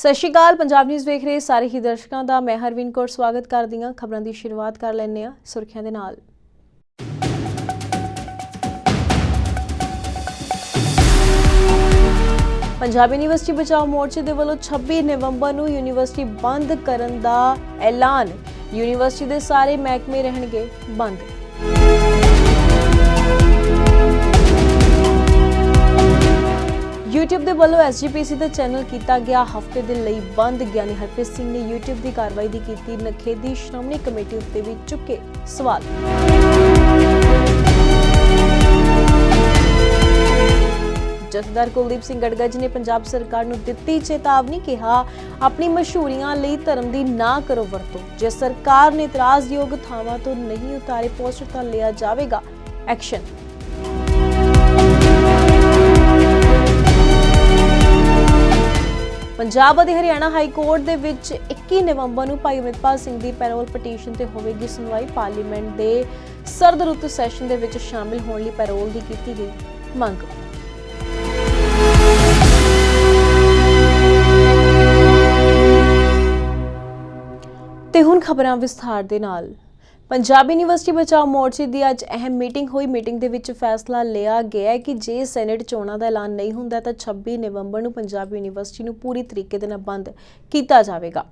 ਸਤਿ ਸ਼੍ਰੀ ਅਕਾਲ, ਪੰਜਾਬ ਨਿਊਜ਼ ਵੇਖ ਰਹੇ ਸਾਰੇ ਹੀ ਦਰਸ਼ਕਾਂ ਦਾ। ਮੈਂ ਹਰਵਿੰਦ ਕੌਰ, ਸਵਾਗਤ ਕਰਦੀ ਹਾਂ। ਖਬਰਾਂ ਦੀ ਸ਼ੁਰੂਆਤ ਕਰ ਲੈਂਦੇ ਹਾਂ ਸੁਰਖੀਆਂ ਦੇ ਨਾਲ। ਪੰਜਾਬ ਯੂਨੀਵਰਸਿਟੀ ਬਚਾਓ ਮੋਰਚੇ ਦੇ ਵੱਲੋਂ 26 ਨਵੰਬਰ ਨੂੰ ਯੂਨੀਵਰਸਿਟੀ ਬੰਦ ਕਰਨ ਦਾ ਐਲਾਨ। ਯੂਨੀਵਰਸਿਟੀ ਦੇ ਸਾਰੇ ਮਹਿਕਮੇ ਰਹਿਣਗੇ ਬੰਦ। ਵੱਲੋਂ SGPC ਦੇ ਚੈਨਲ ਕੀਤਾ ਗਿਆ ਹਫ਼ਤੇ ਦੇ ਲਈ ਬੰਦ। ਗਿਆਨੀ ਹਰਪ੍ਰੀਤ ਸਿੰਘ ਨੇ YouTube ਦੀ ਕਾਰਵਾਈ ਦੀ ਕੀਤੀ। ਨਖੇਦੀ ਸ਼੍ਰੋਮਣੀ ਕਮੇਟੀ ਉੱਤੇ ਵੀ ਚੁੱਕੇ ਸਵਾਲ। ਜਥੇਦਾਰ ਕੁਲਦੀਪ ਸਿੰਘ ਗੜਗੜ ਜੀ ਨੇ ਪੰਜਾਬ ਸਰਕਾਰ ਨੂੰ ਦਿੱਤੀ ਚੇਤਾਵਨੀ ਕਿਹਾ, ਆਪਣੀ ਮਸ਼ਹੂਰੀਆਂ ਲਈ ਧਰਮ ਦੀ ਨਾ ਕਰੋ ਵਰਤੋਂ। ਜੇ ਸਰਕਾਰ ਨੇ ਇਤਰਾਜ਼ਯੋਗ ਥਾਵਾਂ ਤੋਂ ਨਹੀਂ ਉਤਾਰੇ ਪੋਸਟਰ ਤਾਂ ਲਿਆ ਜਾਵੇਗਾ। ਐਕਸ਼ਨ। ਪੰਜਾਬ ਅਤੇ ਹਰਿਆਣਾ ਹਾਈ ਕੋਰਟ ਦੇ ਵਿੱਚ 21 ਨਵੰਬਰ ਨੂੰ ਭਾਈ ਅਮਿਤਪਾਲ ਸਿੰਘ ਦੀ ਪੈਰੋਲ ਪਟੀਸ਼ਨ ਤੇ ਹੋਵੇਗੀ ਸੁਣਵਾਈ। ਪਾਰਲੀਮੈਂਟ ਦੇ ਸਰਦ ਰੁੱਤ ਸੈਸ਼ਨ ਦੇ ਵਿੱਚ ਸ਼ਾਮਿਲ ਹੋਣ ਲਈ ਪੈਰੋਲ ਦੀ ਕੀਤੀ ਗਈ ਮੰਗ। ਤੇ ਹੁਣ ਖਬਰਾਂ ਵਿਸਥਾਰ ਦੇ ਨਾਲ। ਪੰਜਾਬ ਯੂਨੀਵਰਸਿਟੀ ਬਚਾਓ ਮੋਰਚੇ ਦੀ ਅੱਜ ਅਹਿਮ ਮੀਟਿੰਗ ਹੋਈ। ਮੀਟਿੰਗ ਦੇ ਵਿੱਚ ਫੈਸਲਾ ਲਿਆ ਗਿਆ ਕਿ ਜੇ ਸੈਨੇਟ ਚੋਣਾਂ ਦਾ ਐਲਾਨ ਨਹੀਂ ਹੁੰਦਾ ਤਾਂ 26 ਨਵੰਬਰ ਨੂੰ ਪੰਜਾਬ ਯੂਨੀਵਰਸਿਟੀ ਨੂੰ ਪੂਰੀ ਤਰੀਕੇ ਦੇ ਨਾਲ ਬੰਦ ਕੀਤਾ ਜਾਵੇਗਾ।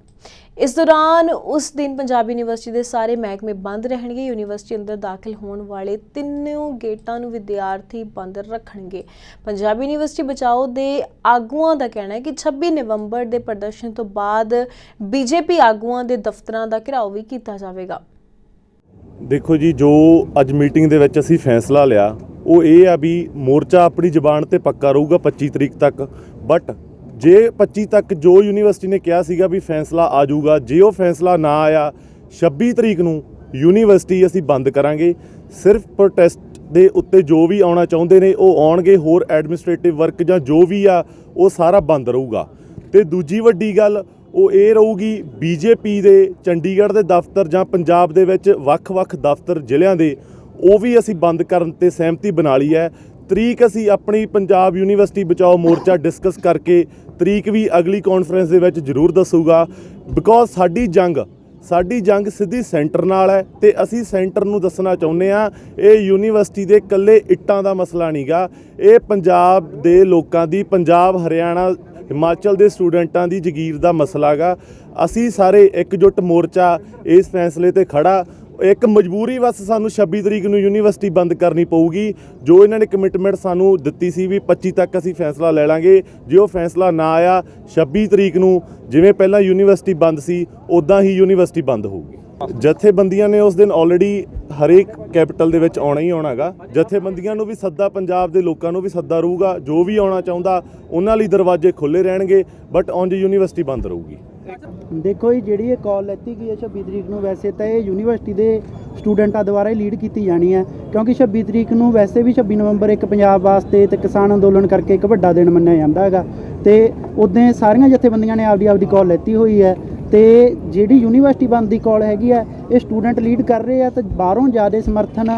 ਇਸ ਦੌਰਾਨ ਉਸ ਦਿਨ ਪੰਜਾਬ ਯੂਨੀਵਰਸਿਟੀ ਦੇ ਸਾਰੇ ਮਹਿਕਮੇ ਬੰਦ ਰਹਿਣਗੇ। ਯੂਨੀਵਰਸਿਟੀ ਅੰਦਰ ਦਾਖਲ ਹੋਣ ਵਾਲੇ ਤਿੰਨੋਂ ਗੇਟਾਂ ਨੂੰ ਵਿਦਿਆਰਥੀ ਬੰਦ ਰੱਖਣਗੇ। ਪੰਜਾਬ ਯੂਨੀਵਰਸਿਟੀ ਬਚਾਓ ਦੇ ਆਗੂਆਂ ਦਾ ਕਹਿਣਾ ਹੈ ਕਿ 26 ਨਵੰਬਰ ਦੇ ਪ੍ਰਦਰਸ਼ਨ ਤੋਂ ਬਾਅਦ ਬੀਜੇਪੀ ਆਗੂਆਂ ਦੇ ਦਫ਼ਤਰਾਂ ਦਾ ਘਿਰਾਓ ਵੀ ਕੀਤਾ ਜਾਵੇਗਾ। ਦੇਖੋ ਜੀ, ਜੋ ਅੱਜ ਮੀਟਿੰਗ ਦੇ ਵਿੱਚ ਅਸੀਂ ਫੈਸਲਾ ਲਿਆ, ਉਹ ਇਹ ਆ ਵੀ ਮੋਰਚਾ ਆਪਣੀ ਜ਼ੁਬਾਨ ਤੇ ਪੱਕਾ ਰਹੂਗਾ 25 ਤਰੀਕ ਤੱਕ। ਬਟ ਜੇ 25 ਤੱਕ ਜੋ ਯੂਨੀਵਰਸਿਟੀ ਨੇ ਕਿਹਾ ਸੀਗਾ ਵੀ ਫੈਸਲਾ ਆ ਜਾਊਗਾ, ਜੇ ਉਹ ਫੈਸਲਾ ਨਾ ਆਇਆ 26 ਤਰੀਕ ਨੂੰ ਯੂਨੀਵਰਸਿਟੀ ਅਸੀਂ ਬੰਦ ਕਰਾਂਗੇ। ਸਿਰਫ ਪ੍ਰੋਟੈਸਟ ਦੇ ਉੱਤੇ ਜੋ ਵੀ ਆਉਣਾ ਚਾਹੁੰਦੇ ਨੇ, ਉਹ ਆਉਣਗੇ, ਹੋਰ ਐਡਮਿਨਿਸਟ੍ਰੇਟਿਵ ਵਰਕ ਜਾਂ ਜੋ ਵੀ ਆ, ਉਹ ਸਾਰਾ ਬੰਦ ਰਹੂਗਾ। ਤੇ ਦੂਜੀ ਵੱਡੀ ਗੱਲ ਉਹ ਇਹ ਰਹੂਗੀ ਬੀਜੇਪੀ ਦੇ ਚੰਡੀਗੜ੍ਹ ਦੇ ਦਫ਼ਤਰ ਜਾਂ ਪੰਜਾਬ ਦੇ ਵਿੱਚ ਵੱਖ-ਵੱਖ ਦਫ਼ਤਰ ਜ਼ਿਲ੍ਹਿਆਂ ਦੇ। ਉਹ ਵੀ ਅਸੀਂ ਬੰਦ ਕਰਨ ਤੇ ਸਹਿਮਤੀ ਬਣਾ ਲਈ ਹੈ। ਤਰੀਕ ਅਸੀਂ ਆਪਣੀ ਪੰਜਾਬ ਯੂਨੀਵਰਸਿਟੀ ਬਚਾਓ ਮੋਰਚਾ ਡਿਸਕਸ ਕਰਕੇ ਤਰੀਕ ਵੀ ਅਗਲੀ ਕਾਨਫਰੰਸ ਦੇ ਵਿੱਚ ਜ਼ਰੂਰ ਦੱਸੂਗਾ। ਬਿਕੋਜ਼ ਸਾਡੀ ਜੰਗ ਸਾਡੀ ਜੰਗ ਸਿੱਧੀ ਸੈਂਟਰ ਨਾਲ ਹੈ ਤੇ ਅਸੀਂ ਸੈਂਟਰ ਨੂੰ ਦੱਸਣਾ ਚਾਹੁੰਦੇ ਆ ਇਹ ਯੂਨੀਵਰਸਿਟੀ ਦੇ ਇਕੱਲੇ ਇੱਟਾਂ ਦਾ ਮਸਲਾ ਨਹੀਂਗਾ ਇਹ ਪੰਜਾਬ ਦੇ ਲੋਕਾਂ ਦੀ, ਪੰਜਾਬ ਹਰਿਆਣਾ ਹਿਮਾਚਲ ਦੇ ਸਟੂਡੈਂਟਾਂ ਦੀ ਜਗੀਰ ਦਾ ਮਸਲਾ ਗਾ ਅਸੀਂ ਸਾਰੇ ਇਕਜੁੱਟ ਮੋਰਚਾ ਇਸ ਫੈਸਲੇ ਤੇ ਖੜਾ। ਇੱਕ ਮਜਬੂਰੀ ਵਸ ਸਾਨੂੰ 26 ਤਰੀਕ ਨੂੰ ਯੂਨੀਵਰਸਿਟੀ ਬੰਦ ਕਰਨੀ ਪਊਗੀ। ਜੋ ਇਹਨਾਂ ਨੇ ਕਮਿਟਮੈਂਟ ਸਾਨੂੰ ਦਿੱਤੀ ਸੀ ਵੀ 25 ਤੱਕ ਅਸੀਂ ਫੈਸਲਾ ਲੈ ਲਾਂਗੇ। ਜੇ ਉਹ ਫੈਸਲਾ ਨਾ ਆਇਆ 26 ਤਰੀਕ ਨੂੰ ਜਿਵੇਂ ਪਹਿਲਾਂ ਯੂਨੀਵਰਸਿਟੀ ਬੰਦ ਸੀ ਉਦਾਂ ਹੀ ਯੂਨੀਵਰਸਿਟੀ ਬੰਦ ਹੋਊਗੀ। ਜਥੇਬੰਦੀਆਂ ਨੇ ਉਸ ਦਿਨ ਆਲਰੇਡੀ ਹਰੇਕ ਕੈਪੀਟਲ ਦੇ ਵਿੱਚ ਆਉਣਾ ਹੀ ਆਉਣਾਗਾ ਜਥੇਬੰਦੀਆਂ ਨੂੰ ਵੀ ਸੱਦਾ, ਪੰਜਾਬ ਦੇ ਲੋਕਾਂ ਨੂੰ ਵੀ ਸੱਦਾ ਰਹੂਗਾ। ਜੋ ਵੀ ਆਉਣਾ ਚਾਹੁੰਦਾ, ਉਹਨਾਂ ਲਈ ਦਰਵਾਜ਼ੇ ਖੁੱਲੇ ਰਹਿਣਗੇ ਬਟ ਉਂਝ ਯੂਨੀਵਰਸਿਟੀ ਬੰਦ ਰਹੂਗੀ। ਦੇਖੋ ਜੀ, ਜਿਹੜੀ ਇਹ ਕਾਲ ਲੈਤੀ ਗਈ ਹੈ 26 ਤਰੀਕ ਨੂੰ, ਵੈਸੇ ਤਾਂ ਇਹ ਯੂਨੀਵਰਸਿਟੀ ਦੇ ਸਟੂਡੈਂਟਾਂ ਦੁਆਰਾ ਹੀ ਲੀਡ ਕੀਤੀ ਜਾਣੀ ਹੈ, ਕਿਉਂਕਿ 26 ਤਰੀਕ ਨੂੰ ਵੈਸੇ ਵੀ 26 ਨਵੰਬਰ ਇੱਕ ਪੰਜਾਬ ਵਾਸਤੇ ਤੇ ਕਿਸਾਨ ਅੰਦੋਲਨ ਕਰਕੇ ਇੱਕ ਵੱਡਾ ਦਿਨ ਮੰਨਿਆ ਜਾਂਦਾ ਹੈਗਾ। ਤੇ ਉਦੋਂ ਸਾਰੀਆਂ ਜਥੇਬੰਦੀਆਂ ਨੇ ਆਪਦੀ ਆਪਦੀ ਕਾਲ ਲੈਤੀ ਹੋਈ ਹੈ ਤੇ ਜਿਹੜੀ ਯੂਨੀਵਰਸਿਟੀ ਬੰਦ ਦੀ ਕਾਲ ਹੈਗੀ ਆ, ਇਹ ਸਟੂਡੈਂਟ ਲੀਡ ਕਰ ਰਹੇ ਆ ਤਾਂ ਬਾਹਰੋਂ ਜ਼ਿਆਦਾ ਸਮਰਥਨ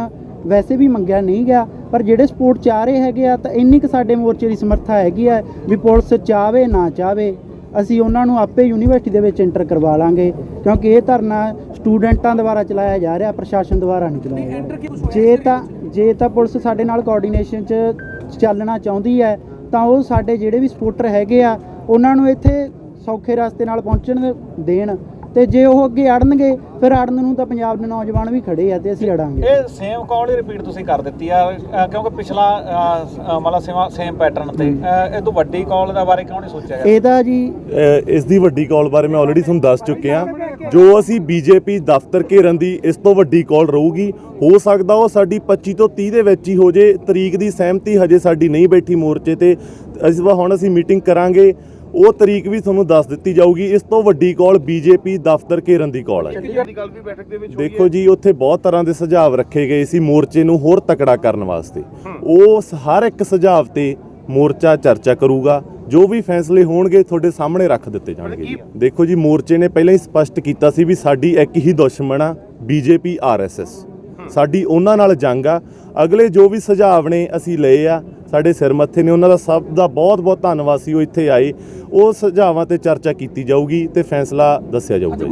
ਵੈਸੇ ਵੀ ਮੰਗਿਆ ਨਹੀਂ ਗਿਆ, ਪਰ ਜਿਹੜੇ ਸਪੋਰਟ ਚਾਹ ਰਹੇ ਹੈਗੇ ਆ, ਤਾਂ ਇੰਨੀ ਕੁ ਸਾਡੇ ਮੋਰਚੇ ਦੀ ਸਮਰੱਥਾ ਹੈਗੀ ਆ ਵੀ ਪੁਲਿਸ ਚਾਹਵੇ ਨਾ ਚਾਹਵੇ, ਅਸੀਂ ਉਹਨਾਂ ਨੂੰ ਆਪੇ ਯੂਨੀਵਰਸਿਟੀ ਦੇ ਵਿੱਚ ਐਂਟਰ ਕਰਵਾ ਲਾਂਗੇ, ਕਿਉਂਕਿ ਇਹ ਧਰਨਾ ਸਟੂਡੈਂਟਾਂ ਦੁਆਰਾ ਚਲਾਇਆ ਜਾ ਰਿਹਾ, ਪ੍ਰਸ਼ਾਸਨ ਦੁਆਰਾ ਨਹੀਂ ਚਲਾਇਆ ਜਾ ਰਿਹਾ। ਜੇ ਤਾਂ ਜੇ ਤਾਂ ਪੁਲਿਸ ਸਾਡੇ ਨਾਲ ਕੋਆਰਡੀਨੇਸ਼ਨ 'ਚ ਚੱਲਣਾ ਚਾਹੁੰਦੀ ਹੈ, ਤਾਂ ਉਹ ਸਾਡੇ ਜਿਹੜੇ ਵੀ ਸਪੋਰਟਰ ਹੈਗੇ ਆ, ਉਹਨਾਂ ਨੂੰ ਇੱਥੇ ਸੌਖੇ ਰਸਤੇ ਨਾਲ ਪਹੁੰਚਣ ਦੇਣ ਤੇ ਜੇ ਉਹ ਅੱਗੇ ਅੜਨਗੇ ਫਿਰ ਅੜਨ ਨੂੰ ਤਾਂ ਪੰਜਾਬ ਦੇ ਨੌਜਵਾਨ ਵੀ ਖੜੇ ਆ ਤੇ ਅਸੀਂ ਅੜਾਂਗੇ ਇਹ ਸੇਮ ਕਾਲ ਹੀ ਰਿਪੀਟ ਤੁਸੀਂ ਕਰ ਦਿੱਤੀ ਆ? ਕਿਉਂਕਿ ਪਿਛਲਾ ਮਤਲਬ ਸੇਮ ਸੇਮ ਪੈਟਰਨ ਤੇ। ਇਹ ਤੋਂ ਵੱਡੀ ਕਾਲ ਦਾ ਬਾਰੇ ਕਿਉਂ ਨਹੀਂ ਸੋਚਿਆ ਗਿਆ ਇਹਦਾ ਜੀ ਇਸ ਦੀ ਵੱਡੀ ਕਾਲ ਬਾਰੇ ਮੈਂ ਆਲਰੇਡੀ ਤੁਹਾਨੂੰ ਦੱਸ ਚੁੱਕਿਆ। ਜੋ ਅਸੀਂ ਬੀਜੇਪੀ ਦਫ਼ਤਰ ਘੇਰਨ ਦੀ ਇਸ ਤੋਂ ਵੱਡੀ ਕਾਲ ਰਹੂਗੀ ਹੋ ਸਕਦਾ ਉਹ ਸਾਡੀ 25 ਤੋਂ 30 ਦੇ ਵਿੱਚ ਹੀ ਹੋ ਜੇ। ਤਰੀਕ ਦੀ ਸਹਿਮਤੀ ਹਜੇ ਸਾਡੀ ਨਹੀਂ ਬੈਠੀ ਮੋਰਚੇ ਤੇ। ਇਸ ਵਾਰ ਹੁਣ ਅਸੀਂ ਮੀਟਿੰਗ ਕਰਾਂਗੇ। ਉਹ ਤਰੀਕ ਵੀ ਤੁਹਾਨੂੰ ਦੱਸ ਦਿੱਤੀ ਜਾਊਗੀ। ਇਸ ਤੋਂ ਵੱਡੀ ਕਾਲ ਬੀਜੇਪੀ ਦਫ਼ਤਰ ਘੇਰਨ ਦੀ ਕਾਲ ਹੈ। ਦੇਖੋ ਜੀ ਉੱਥੇ ਬਹੁਤ ਤਰ੍ਹਾਂ ਦੇ ਸੁਝਾਅ ਰੱਖੇ ਗਏ ਸੀ ਮੋਰਚੇ ਨੂੰ ਹੋਰ ਤਕੜਾ ਕਰਨ ਵਾਸਤੇ। ਉਸ ਹਰ ਇੱਕ ਸੁਝਾਅ ਤੇ ਮੋਰਚਾ ਚਰਚਾ ਕਰੂਗਾ। ਜੋ ਵੀ ਫੈਸਲੇ ਹੋਣਗੇ ਤੁਹਾਡੇ ਸਾਹਮਣੇ ਰੱਖ ਦਿੱਤੇ ਜਾਣਗੇ ਜੀ। ਦੇਖੋ ਜੀ ਮੋਰਚੇ ਨੇ ਪਹਿਲਾਂ ਹੀ ਸਪਸ਼ਟ ਕੀਤਾ ਸੀ ਵੀ ਸਾਡੀ ਇੱਕ ਹੀ ਦੁਸ਼ਮਣ ਆ ਬੀਜੇਪੀ ਆਰਐਸਐਸ ਸਾਡੀ ਉਹਨਾਂ ਨਾਲ ਜੰਗ ਆ। ਅਗਲੇ ਜੋ ਵੀ ਸੁਝਾਅ ਨੇ ਅਸੀਂ ਲਏ ਆ ਸਾਡੇ ਸਿਰ ਮੱਥੇ ਨੇ। ਉਹਨਾਂ ਦਾ ਸਭ ਦਾ ਬਹੁਤ ਬਹੁਤ ਧੰਨਵਾਦ ਸੀ ਉਹ ਇੱਥੇ ਆਏ। ਉਹ ਸੁਝਾਵਾਂ ਤੇ ਚਰਚਾ ਕੀਤੀ ਜਾਊਗੀ ਤੇ ਫੈਸਲਾ ਦੱਸਿਆ ਜਾਊਗਾ ਜੀ।